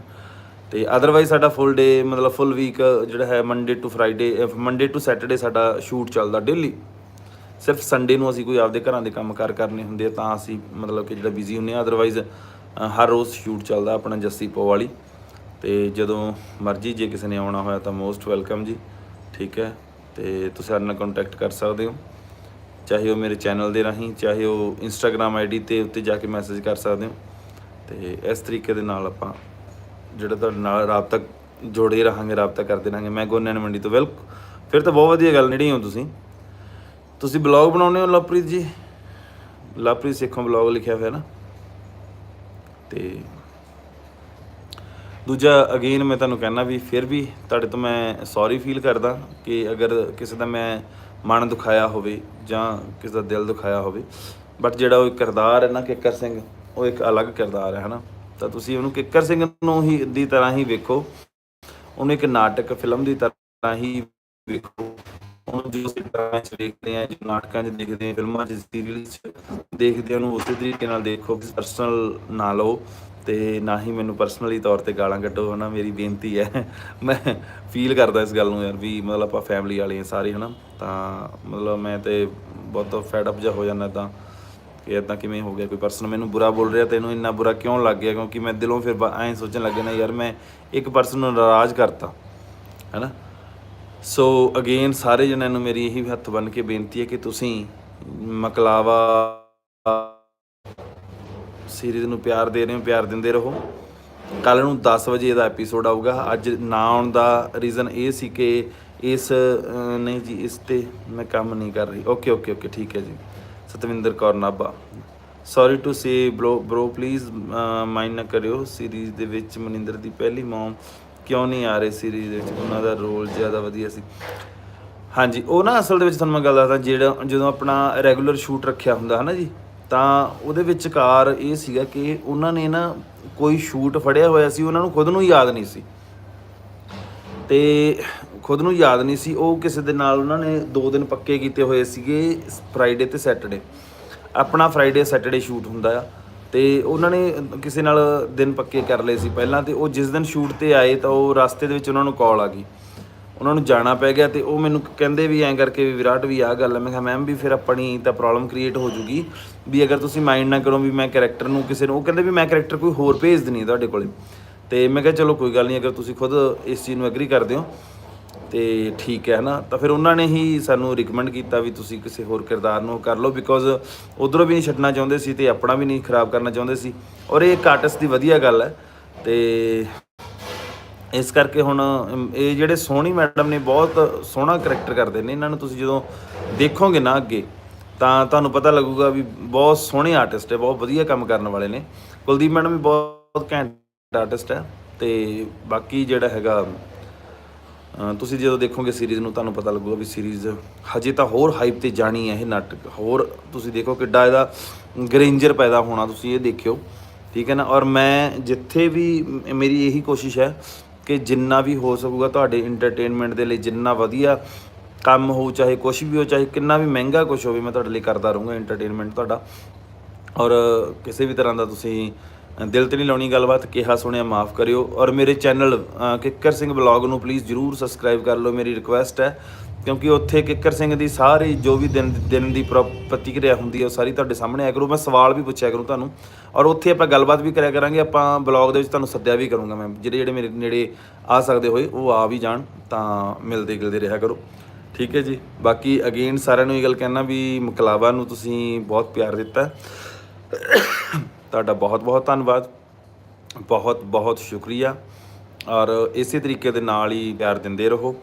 ਤੇ ਅਦਰਵਾਈਜ਼ ਸਾਡਾ ਫੁੱਲ ਡੇ ਮਤਲਬ ਫੁੱਲ ਵੀਕ ਜਿਹੜਾ ਹੈ Monday to Friday Monday to Saturday ਸਾਡਾ ਸ਼ੂਟ ਚੱਲਦਾ ਡੇਲੀ ਸਿਰਫ ਸੰਡੇ ਨੂੰ ਅਸੀਂ ਕੋਈ ਆਪਦੇ ਘਰਾਂ ਦੇ ਕੰਮ ਕਾਰ ਕਰਨੇ ਹੁੰਦੇ ਆ, ਤਾਂ ਅਸੀਂ ਮਤਲਬ ਕਿ ਜਿਹੜਾ ਬਿਜ਼ੀ ਹੁੰਨੇ ਆ ਅਦਰਵਾਈਜ਼ ਹਰ ਰੋਜ਼ ਸ਼ੂਟ ਚੱਲਦਾ ਆਪਣਾ ਜੱਸੀ ਪੋ ਵਾਲੀ। ਤੇ ਜਦੋਂ ਮਰਜ਼ੀ ਜੇ ਕਿਸੇ ਨੇ ਆਉਣਾ ਹੋਇਆ ਤਾਂ ਮੋਸਟ ਵੈਲਕਮ ਜੀ, ਠੀਕ ਹੈ? ਤੇ ਤੁਸੀਂ ਸਾਡੇ ਨਾਲ ਕੰਟੈਕਟ ਕਰ ਸਕਦੇ ਹੋ। ਚਾਹੇ ਉਹ ਮੇਰੇ ਚੈਨਲ ਦੇ ਰਾਹੀਂ, ਚਾਹੇ ਉਹ ਇੰਸਟਾਗ੍ਰam ਆਈਡੀ ਤੇ ਉੱਤੇ ਜਾ ਕੇ ਮੈਸੇਜ ਕਰ ਸਕਦੇ ਹੋ। ਤੇ ਇਸ ਤਰੀਕੇ ਦੇ ਨਾਲ ਆਪਾਂ ਜਿਹੜਾ ਤੁਹਾਡੇ ਨਾਲ ਰਾਬਤਾ ਜੋੜੇ ਰਹਾਂਗੇ, ਰਾਬਤਾ ਕਰਦੇ ਰਹਾਂਗੇ। ਮੈਂ ਗੋਨੈਣ ਮੰਡੀ ਤੋਂ ਵੈਲਕ ਫਿਰ ਤਾਂ ਬਹੁਤ ਵਧੀਆ ਗੱਲ ਨੇੜੇ ਹੋ ਤੁਸੀਂ। ਤੁਸੀਂ ਬਲੌਗ ਬਣਾਉਂਦੇ ਹੋ ਲਵਪ੍ਰੀਤ ਜੀ? ਲਵਪ੍ਰੀਤ ਸਿੱਖੋਂ ਬਲੌਗ ਲਿਖਿਆ ਹੋਇਆ ਨਾ। ਤੇ ਦੂਜਾ ਅਗੇਨ ਮੈਂ ਤੁਹਾਨੂੰ ਕਹਿਣਾ ਵੀ ਫਿਰ ਵੀ ਤੁਹਾਡੇ ਤੋਂ ਮੈਂ ਸੌਰੀ ਫੀਲ ਕਰਦਾ ਕਿ ਅਗਰ ਕਿਸੇ ਦਾ ਮੈਂ ਮਨ ਦੁਖਾਇਆ ਹੋਵੇ ਜਾਂ ਕਿਸੇ ਦਾ ਦਿਲ ਦੁਖਾਇਆ ਹੋਵੇ ਬਟ ਜਿਹੜਾ ਉਹ ਕਿਰਦਾਰ ਹੈ ਨਾ ਕਿੱਕਰ ਸਿੰਘ, ਉਹ ਇੱਕ ਅਲੱਗ ਕਿਰਦਾਰ ਹੈ, ਹਨਾ? ਤਾਂ ਤੁਸੀਂ ਉਹਨੂੰ ਕਿੱਕਰ ਸਿੰਘ ਨੂੰ ਹੀ ਦੀ ਤਰ੍ਹਾਂ ਹੀ ਵੇਖੋ। ਉਹਨੂੰ ਇੱਕ ਨਾਟਕ ਫਿਲਮ ਦੀ ਤਰ੍ਹਾਂ ਹੀ ਵੇਖੋ। ਉਹਨੂੰ ਜੋ ਸਿੱਟਾਂ ਚ ਦੇਖਦੇ ਹਾਂ, ਜੋ ਨਾਟਕਾਂ 'ਚ ਦੇਖਦੇ ਹਾਂ, ਫਿਲਮਾਂ 'ਚ ਸੀਰੀਅਲ 'ਚ ਦੇਖਦੇ ਹਾਂ, ਉਹਨੂੰ ਉਸੇ ਤਰੀਕੇ ਨਾਲ ਦੇਖੋ ਪਰਸਨਲ ਨਾ ਲਓ ਤੇ ਨਾ ਹੀ ਮੈਨੂੰ ਪਰਸਨਲੀ ਤੌਰ ਤੇ ਗਾਲਾਂ ਕੱਢੋ, ਹਨਾ? ਮੇਰੀ ਬੇਨਤੀ ਹੈ। ਮੈਂ ਫੀਲ ਕਰਦਾ ਇਸ ਗੱਲ ਨੂੰ ਯਾਰ ਵੀ ਮਤਲਬ ਆਪਾਂ ਫੈਮਿਲੀ ਵਾਲੇ ਆ ਸਾਰੇ, ਹਨਾ? ਤਾਂ ਮਤਲਬ ਮੈਂ ਤੇ ਬਹੁਤ ਫੈਡ ਅਪ ਜਾ ਹੋ ਜਾਂਦਾ ਤਾਂ ਕਿ ਇਦਾਂ ਕਿਵੇਂ ਹੋ ਗਿਆ, ਕੋਈ ਪਰਸਨ ਮੈਨੂੰ ਬੁਰਾ ਬੋਲ ਰਿਹਾ, ਤੈਨੂੰ ਇੰਨਾ ਬੁਰਾ ਕਿਉਂ ਲੱਗ ਗਿਆ? ਕਿਉਂਕਿ ਮੈਂ ਦਿਲੋਂ ਫਿਰ ਐਂ ਸੋਚਣ ਲੱਗ ਗਿਆ ਨਾ ਯਾਰ, ਮੈਂ ਇੱਕ ਪਰਸਨ ਨੂੰ ਨਾਰਾਜ਼ ਕਰਤਾ। ਹੈਨਾ? ਸੋ ਅਗੇਨ ਸਾਰੇ ਜਣਿਆਂ ਨੂੰ ਮੇਰੀ ਇਹੀ ਹੱਥ ਬੰਨ ਕੇ ਬੇਨਤੀ ਹੈ ਕਿ ਤੁਸੀਂ ਮਕਲਾਵਾ ਸੀਰੀਜ਼ ਨੂੰ ਪਿਆਰ ਦੇ ਰਹੇ ਹੋ, ਪਿਆਰ ਦਿੰਦੇ ਰਹੋ। ਕੱਲ ਨੂੰ 10 ਵਜੇ ਇਹਦਾ ਐਪੀਸੋਡ ਆਊਗਾ। ਅੱਜ ਨਾ ਆਉਣ ਦਾ ਰੀਜ਼ਨ ਇਹ ਸੀ ਕਿ ਇਸ ਨਹੀਂ ਜੀ, ਇਸ ਤੇ ਮੈਂ ਕੰਮ ਨਹੀਂ ਕਰ ਰਹੀ। ਓਕੇ ਓਕੇ ਓਕੇ ਠੀਕ ਹੈ ਜੀ। Satwinder Kaur Nabha. Sorry to say bro bro please mind ਨਾ ਕਰਿਓ। ਸੀਰੀਜ਼ ਦੇ ਵਿੱਚ ਮਨਿੰਦਰ ਦੀ ਪਹਿਲੀ ਮੌਮ ਕਿਉਂ ਨਹੀਂ ਆ ਰਹੇ ਸੀਰੀਜ਼ ਦੇ ਵਿੱਚ? ਉਹਨਾਂ ਦਾ ਰੋਲ ਜ਼ਿਆਦਾ ਵਧੀਆ ਸੀ। ਹਾਂਜੀ, ਉਹ ਨਾ ਅਸਲ ਦੇ ਵਿੱਚ ਤੁਹਾਨੂੰ ਮੈਂ ਗੱਲ ਦੱਸਦਾ, ਜਿਹੜਾ ਜਦੋਂ ਆਪਣਾ ਰੈਗੂਲਰ ਸ਼ੂਟ ਰੱਖਿਆ ਹੁੰਦਾ ਹਨਾ ਜੀ, ਤਾਂ ਉਹਦੇ ਵਿਚਕਾਰ ਇਹ ਸੀਗਾ ਕਿ ਉਹਨਾਂ ਨੇ ਨਾ ਕੋਈ ਸ਼ੂਟ ਫੜਿਆ ਹੋਇਆ ਸੀ, ਉਹਨਾਂ ਨੂੰ ਖੁਦ ਨੂੰ ਯਾਦ ਨਹੀਂ ਸੀ। ਤੇ ਖੁਦ ਨੂੰ ਯਾਦ ਨਹੀਂ ਸੀ, ਉਹ ਕਿਸੇ ਦੇ ਨਾਲ ਉਹਨਾਂ ਨੇ ਦੋ ਦਿਨ ਪੱਕੇ ਕੀਤੇ ਹੋਏ ਸੀਗੇ ਫਰਾਈਡੇ ਤੇ ਸੈਟਰਡੇ ਆਪਣਾ ਫਰਾਈਡੇ ਸੈਟਰਡੇ ਸ਼ੂਟ ਹੁੰਦਾ ਆ। ਤੇ ਉਹਨਾਂ ਨੇ ਕਿਸੇ ਨਾਲ ਦਿਨ ਪੱਕੇ ਕਰ ਲਏ ਸੀ। ਪਹਿਲਾਂ ਤੇ ਉਹ ਜਿਸ ਦਿਨ ਸ਼ੂਟ ਤੇ ਆਏ ਤਾਂ ਉਹ ਰਸਤੇ ਦੇ ਵਿੱਚ ਉਹਨਾਂ ਨੂੰ ਕਾਲ ਆ ਗਈ। ਉਹਨਾਂ ਨੂੰ ਜਾਣਾ ਪੈ ਗਿਆ ਤੇ ਉਹ ਮੈਨੂੰ ਕਹਿੰਦੇ ਵੀ ਐਂ ਕਰਕੇ ਵੀ ਵਿਰਾਟ ਵੀ ਆਹ ਗੱਲ ਹੈ ਮੈਂ ਕਿਹਾ ਮੈਮ ਵੀ ਫਿਰ ਆਪਣੀ ਤਾਂ ਪ੍ਰੋਬਲਮ ਕ੍ਰੀਏਟ ਹੋ ਜੂਗੀ। ਵੀ ਅਗਰ ਤੁਸੀਂ ਮਾਈਂਡ ਨਾ ਕਰੋ ਵੀ ਮੈਂ ਕੈਰੈਕਟਰ ਨੂੰ ਕਿਸੇ ਨੂੰ ਉਹ ਕਹਿੰਦੇ ਵੀ ਮੈਂ ਕੈਰੈਕਟਰ ਕੋਈ ਹੋਰ ਭੇਜ ਦਿੰਨੀ ਤੁਹਾਡੇ ਕੋਲੇ। ਤੇ ਮੈਂ ਕਿਹਾ, ਚਲੋ, ਕੋਈ ਗੱਲ ਨਹੀਂ, ਅਗਰ ਤੁਸੀਂ ਖੁਦ ਇਸ ਚੀਜ਼ ਨੂੰ ਐਗਰੀ ਕਰਦੇ ਹੋ ਤੇ ਠੀਕ ਹੈ ਨਾ ਤਾਂ ਫਿਰ ਉਹਨਾਂ ਨੇ ਹੀ ਸਾਨੂੰ ਰეკਮੈਂਡ ਕੀਤਾ ਵੀ ਤੁਸੀਂ ਕਿਸੇ ਹੋਰ ਕਿਰਦਾਰ ਨੂੰ ਕਰ ਲਓ ਬਿਕੋਜ਼ ਉਧਰੋਂ ਵੀ ਨਹੀਂ ਛੱਡਣਾ ਚਾਹੁੰਦੇ ਸੀ ਤੇ ਆਪਣਾ ਵੀ ਨਹੀਂ ਖਰਾਬ ਕਰਨਾ ਚਾਹੁੰਦੇ ਸੀ। ਔਰ ਇਹ ਇੱਕ ਆਰਟਿਸਟ ਦੀ ਵਧੀਆ ਗੱਲ ਹੈ ਤੇ ਇਸ ਕਰਕੇ ਹੁਣ ਇਹ ਜਿਹੜੇ ਸੋਹਣੀ ਮੈਡਮ ਨੇ ਬਹੁਤ ਸੋਹਣਾ ਕਰੈਕਟਰ ਕਰਦੇ ਨੇ, ਇਹਨਾਂ ਨੂੰ ਤੁਸੀਂ ਜਦੋਂ ਦੇਖੋਗੇ ਨਾ ਅੱਗੇ, ਤਾਂ ਤੁਹਾਨੂੰ ਪਤਾ ਲੱਗੂਗਾ ਵੀ ਬਹੁਤ ਸੋਹਣੇ ਆਰਟਿਸਟ ਹੈ, ਬਹੁਤ ਵਧੀਆ ਕੰਮ ਕਰਨ ਵਾਲੇ ਨੇ। ਕੁਲਦੀਪ ਮੈਡਮ ਵੀ ਬਹੁਤ ਘੈਂਟ ਆਰਟਿਸਟ ਹੈ ਤੇ ਬਾਕੀ ਜਿਹੜਾ ਹੈਗਾ ਤੁਸੀਂ ਜਦੋਂ ਦੇਖੋਗੇ ਸੀਰੀਜ਼ ਨੂੰ, ਤੁਹਾਨੂੰ ਪਤਾ ਲੱਗੂਗਾ ਵੀ ਸੀਰੀਜ਼ ਹਜੇ ਤਾਂ ਹੋਰ ਹਾਈਪ ਤੇ ਜਾਣੀ ਹੈ ਇਹ ਨਾਟਕ। ਹੋਰ ਤੁਸੀਂ ਦੇਖੋ ਕਿੱਡਾ ਇਹਦਾ ਗਰੇਂਜਰ ਪੈਦਾ ਹੋਣਾ ਤੁਸੀਂ ਇਹ ਦੇਖਿਓ, ਠੀਕ ਹੈ ਨਾ? ਔਰ ਮੈਂ ਜਿੱਥੇ ਵੀ ਮੇਰੀ ਇਹੀ ਕੋਸ਼ਿਸ਼ ਹੈ ਕਿ ਜਿੰਨਾ ਵੀ ਹੋ ਸਕੂਗਾ ਤੁਹਾਡੇ ਐਂਟਰਟੇਨਮੈਂਟ ਦੇ ਲਈ ਜਿੰਨਾ ਵਧੀਆ ਕੰਮ ਹੋਊ, ਚਾਹੇ ਕੁਝ ਵੀ ਹੋ ਚਾਹੇ ਕਿੰਨਾ ਵੀ ਮਹਿੰਗਾ ਕੁਝ ਹੋਵੇ, ਮੈਂ ਤੁਹਾਡੇ ਲਈ ਕਰਦਾ ਰਹੂੰਗਾ ਐਂਟਰਟੇਨਮੈਂਟ ਤੁਹਾਡਾ। ਔਰ ਕਿਸੇ ਵੀ ਤਰ੍ਹਾਂ ਦਾ ਤੁਸੀਂ ਦਿਲ ਤੇ ਨਹੀਂ ਲਾਉਣੀ ਗੱਲਬਾਤ, ਕਿਹਾ ਸੁਣਿਆ ਮਾਫ ਕਰਿਓ। ਔਰ ਮੇਰੇ ਚੈਨਲ ਕਿੱਕਰ ਸਿੰਘ ਬਲੌਗ ਨੂੰ ਪਲੀਜ਼ ਜਰੂਰ ਸਬਸਕ੍ਰਾਈਬ ਕਰ ਲਓ, ਮੇਰੀ ਰਿਕੁਐਸਟ ਹੈ। ਕਿਉਂਕਿ ਉੱਥੇ ਕਿੱਕਰ ਸਿੰਘ ਦੀ ਸਾਰੀ, ਜੋ ਵੀ ਦਿਨ ਦਿਨ ਦੀ ਪ੍ਰੋ- ਪ੍ਰਤੀਕਿਰਿਆ ਹੁੰਦੀ ਹੈ, ਉਹ ਸਾਰੀ ਤੁਹਾਡੇ ਸਾਹਮਣੇ ਆਇਆ ਕਰੂ। ਮੈਂ ਸਵਾਲ ਵੀ ਪੁੱਛਿਆ ਕਰੂੰ ਤੁਹਾਨੂੰ। ਔਰ ਉੱਥੇ ਆਪਾਂ ਗੱਲਬਾਤ ਵੀ ਕਰਿਆ ਕਰਾਂਗੇ, ਆਪਾਂ ਬਲੌਗ ਦੇ ਵਿੱਚ ਤੁਹਾਨੂੰ ਸੱਦਿਆ ਵੀ ਕਰੂੰਗਾ ਮੈਂ। ਜਿਹੜੇ ਜਿਹੜੇ ਮੇਰੇ ਨੇੜੇ ਆ ਸਕਦੇ ਹੋਏ, ਉਹ ਆ ਵੀ ਜਾਣ, ਤਾਂ ਮਿਲਦੇ ਗਿਲਦੇ ਰਿਹਾ ਕਰੋ। ਠੀਕ ਹੈ ਜੀ? ਬਾਕੀ ਅਗੇਨ ਸਾਰਿਆਂ ਨੂੰ ਇਹ ਗੱਲ ਕਹਿਣਾ ਵੀ ਮਕਲਾਵਾ ਨੂੰ ਤੁਸੀਂ ਬਹੁਤ ਪਿਆਰ ਦਿੱਤਾ। ਤੁਹਾਡਾ ਬਹੁਤ ਬਹੁਤ ਧੰਨਵਾਦ। ਬਹੁਤ ਬਹੁਤ ਸ਼ੁਕਰੀਆ। ਔਰ ਇਸੇ ਤਰੀਕੇ ਦੇ ਨਾਲ ਹੀ ਪਿਆਰ ਦਿੰਦੇ ਰਹੋ।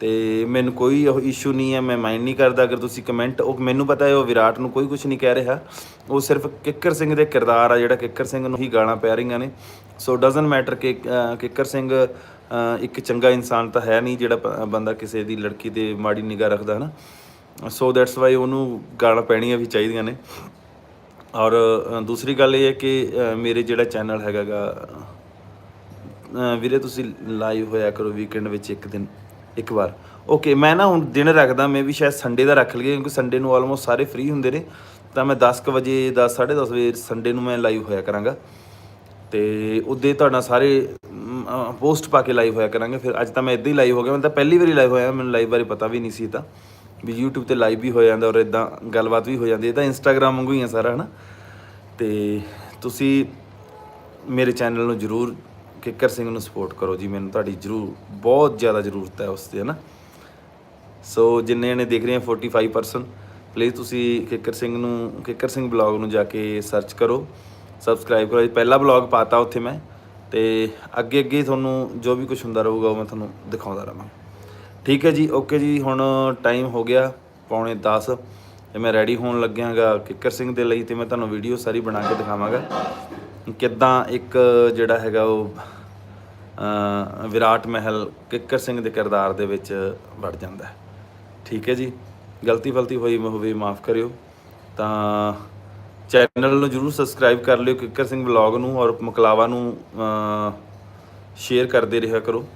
ਤੇ ਮੈਨੂੰ ਕੋਈ ਉਹ ਇਸ਼ੂ ਨਹੀਂ ਹੈ, ਮੈਂ ਮਾਈਂਡ ਨਹੀਂ ਕਰਦਾ। ਅਗਰ ਤੁਸੀਂ ਕਮੈਂਟ ਉਹ ਮੈਨੂੰ ਪਤਾ ਹੈ, ਉਹ ਵਿਰਾਟ ਨੂੰ ਕੋਈ ਕੁਝ ਨਹੀਂ ਕਹਿ ਰਿਹਾ। ਉਹ ਸਿਰਫ ਕਿੱਕਰ ਸਿੰਘ ਦੇ ਕਿਰਦਾਰ ਆ, ਜਿਹੜਾ ਕਿੱਕਰ ਸਿੰਘ ਨੂੰ ਹੀ ਗਾਲਾਂ ਪੈ ਰਹੀਆਂ ਨੇ। ਸੋ ਡਸਨਟ ਮੈਟਰ ਕਿ ਕਿੱਕਰ ਸਿੰਘ ਇੱਕ ਚੰਗਾ ਇਨਸਾਨ ਤਾਂ ਹੈ ਨਹੀਂ, ਜਿਹੜਾ ਬੰਦਾ ਕਿਸੇ ਦੀ ਲੜਕੀ ਤੇ ਮਾੜੀ ਨਿਗਾਹ ਰੱਖਦਾ ਹੈ ਨਾ ਸੋ ਦੈਟਸ ਵਾਈ ਉਹਨੂੰ ਗਾਲਾਂ ਪੈਣੀਆਂ ਵੀ ਚਾਹੀਦੀਆਂ ਨੇ। ਔਰ ਦੂਸਰੀ ਗੱਲ ਇਹ ਹੈ ਕਿ ਮੇਰੇ ਜਿਹੜਾ ਚੈਨਲ ਹੈਗਾਗਾ ਅ, ਵੀਰੇ ਤੁਸੀਂ ਲਾਈਵ ਹੋਇਆ ਕਰੋ ਵੀਕਐਂਡ ਵਿੱਚ ਇੱਕ ਦਿਨ ਇੱਕ ਵਾਰ। ਓਕੇ ਮੈਂ ਨਾ ਹੁਣ ਦਿਨ ਰੱਖਦਾ ਮੈਂ ਵੀ ਸ਼ਾਇਦ ਸੰਡੇ ਦਾ ਰੱਖ ਲਈਏ ਕਿਉਂਕਿ ਸੰਡੇ ਨੂੰ ਆਲਮੋਸਟ ਸਾਰੇ ਫ੍ਰੀ ਹੁੰਦੇ ਨੇ। ਤਾਂ ਮੈਂ 10 ਕੁ ਵਜੇ 10 10:30 ਵਜੇ ਸੰਡੇ ਨੂੰ ਮੈਂ ਲਾਈਵ ਹੋਇਆ ਕਰਾਂਗਾ। ਤੇ ਉਦੇ ਤੁਹਾਡਾ ਸਾਰੇ ਪੋਸਟ ਪਾ ਕੇ ਲਾਈਵ ਹੋਇਆ ਕਰਾਂਗੇ। ਫਿਰ ਅੱਜ ਤਾਂ ਮੈਂ ਇਦਾਂ ਹੀ ਲਾਈਵ ਹੋ ਗਿਆ ਮੈਂ ਤਾਂ ਪਹਿਲੀ ਵਾਰੀ ਲਾਈਵ ਹੋਇਆ ਮੈਨੂੰ ਲਾਈਵ ਬਾਰੇ ਪਤਾ ਵੀ ਨਹੀਂ ਸੀ ਤਾਂ। ਵੀ YouTube ਤੇ ਲਾਈਵ ਵੀ ਹੋ ਜਾਂਦਾ ਔਰ ਇਦਾਂ ਗੱਲਬਾਤ ਵੀ ਹੋ ਜਾਂਦੀ ਹੈ। ਤਾਂ Instagram ਵਾਂਗੂ ਹੀ ਆ ਸਾਰਾ, ਹਨਾ? ਤੇ ਤੁਸੀਂ ਮੇਰੇ ਚੈਨਲ ਨੂੰ ਜਰੂਰ ਕਿੱਕਰ ਸਿੰਘ ਨੂੰ ਸਪੋਰਟ ਕਰੋ ਜੀ। ਮੈਨੂੰ ਤੁਹਾਡੀ ਜਰੂਰ, ਬਹੁਤ ਜ਼ਿਆਦਾ ਜ਼ਰੂਰਤ ਹੈ ਉਸ ਤੇ, ਹਨਾ? ਸੋ ਜਿੰਨੇ ਨੇ ਦੇਖ ਰਹੇ ਆ 45% ਪਲੀਜ਼ ਤੁਸੀਂ ਕਿੱਕਰ ਸਿੰਘ ਨੂੰ, ਕਿੱਕਰ ਸਿੰਘ ਬਲੌਗ ਨੂੰ ਜਾ ਕੇ ਸਰਚ ਕਰੋ। ਸਬਸਕ੍ਰਾਈਬ ਕਰੋ। ਜੀ ਪਹਿਲਾ ਬਲੌਗ ਪਾਤਾ ਉੱਥੇ ਮੈਂ। ਤੇ ਅੱਗੇ ਅੱਗੇ ਤੁਹਾਨੂੰ ਜੋ ਵੀ ਕੁਝ ਹੁੰਦਾ ਰਹੂਗਾ, ਉਹ ਮੈਂ ਤੁਹਾਨੂੰ ਦਿਖਾਉਂਦਾ ਰਹਾਂ ਠੀਕ ਹੈ ਜੀ ਓਕੇ ਜੀ, ਹੁਣ ਟਾਈਮ ਹੋ ਗਿਆ ਪੌਣੇ 10 ਤੇ ਮੈਂ ਰੈਡੀ ਹੋਣ ਲੱਗਿਆਗਾ ਕਿੱਕਰ ਸਿੰਘ ਦੇ ਲਈ ਤੇ ਮੈਂ ਤੁਹਾਨੂੰ ਵੀਡੀਓ ਸਾਰੀ ਬਣਾ ਕੇ ਦਿਖਾਵਾਂਗਾ। ਕਿੱਦਾਂ ਇੱਕ ਜਿਹੜਾ ਹੈਗਾ ਉਹ ਵਿਰਾਟ ਮਹਿਲ ਕਿੱਕਰ ਸਿੰਘ ਦੇ ਕਿਰਦਾਰ ਦੇ ਵਿੱਚ ਵੜ ਜਾਂਦਾ ਹੈ। ਠੀਕ ਹੈ ਜੀ, ਗਲਤੀ ਫਲਤੀ ਹੋਈ ਹੋਵੇ ਮਾਫ ਕਰਿਓ। ਤਾਂ ਚੈਨਲ ਨੂੰ ਜਰੂਰ ਸਬਸਕ੍ਰਾਈਬ ਕਰ ਲਿਓ, ਕਿੱਕਰ ਸਿੰਘ ਵਲੌਗ ਨੂੰ ਔਰ ਮਕਲਾਵਾ ਨੂੰ ਸ਼ੇਅਰ ਕਰਦੇ ਰਿਹਾ ਕਰੋ।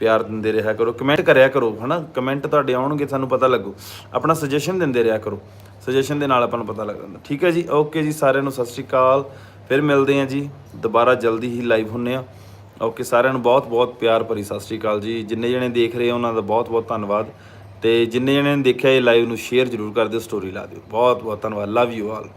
ਪਿਆਰ ਦਿੰਦੇ ਰਿਹਾ ਕਰੋ ਕਮੈਂਟ ਕਰਿਆ ਕਰੋ, ਹਨਾ? ਕਮੈਂਟ ਤੁਹਾਡੇ ਆਉਣਗੇ, ਤੁਹਾਨੂੰ ਪਤਾ ਲੱਗੂ। ਆਪਣਾ ਸੁਜੈਸ਼ਨ ਦਿੰਦੇ ਰਿਹਾ ਕਰੋ। ਸੁਜੈਸ਼ਨ ਦੇ ਨਾਲ ਆਪਾਂ ਨੂੰ ਪਤਾ ਲੱਗ ਜਾਂਦਾ। ਠੀਕ ਹੈ ਜੀ? ਓਕੇ ਜੀ, ਸਾਰਿਆਂ ਨੂੰ ਸਤਿ ਸ਼੍ਰੀ ਅਕਾਲ। ਫਿਰ ਮਿਲਦੇ ਹਾਂ ਜੀ। ਦੁਬਾਰਾ ਜਲਦੀ ਹੀ ਲਾਈਵ ਹੁੰਨੇ ਆ ਓਕੇ ਸਾਰਿਆਂ ਨੂੰ ਬਹੁਤ ਬਹੁਤ ਪਿਆਰ ਭਰੀ ਸਤਿ ਸ਼੍ਰੀ ਅਕਾਲ ਜੀ। ਜਿੰਨੇ ਜਣੇ ਦੇਖ ਰਹੇ ਆ, ਉਹਨਾਂ ਦਾ ਬਹੁਤ ਬਹੁਤ ਧੰਨਵਾਦ। ਤੇ ਜਿੰਨੇ ਜਣੇ ਨੇ ਦੇਖਿਆ ਇਹ ਲਾਈਵ ਨੂੰ ਸ਼ੇਅਰ ਜ਼ਰੂਰ ਕਰ ਦਿਓ ਸਟੋਰੀ ਲਾ ਦਿਓ। ਬਹੁਤ ਬਹੁਤ ਧੰਨਵਾਦ। Love you all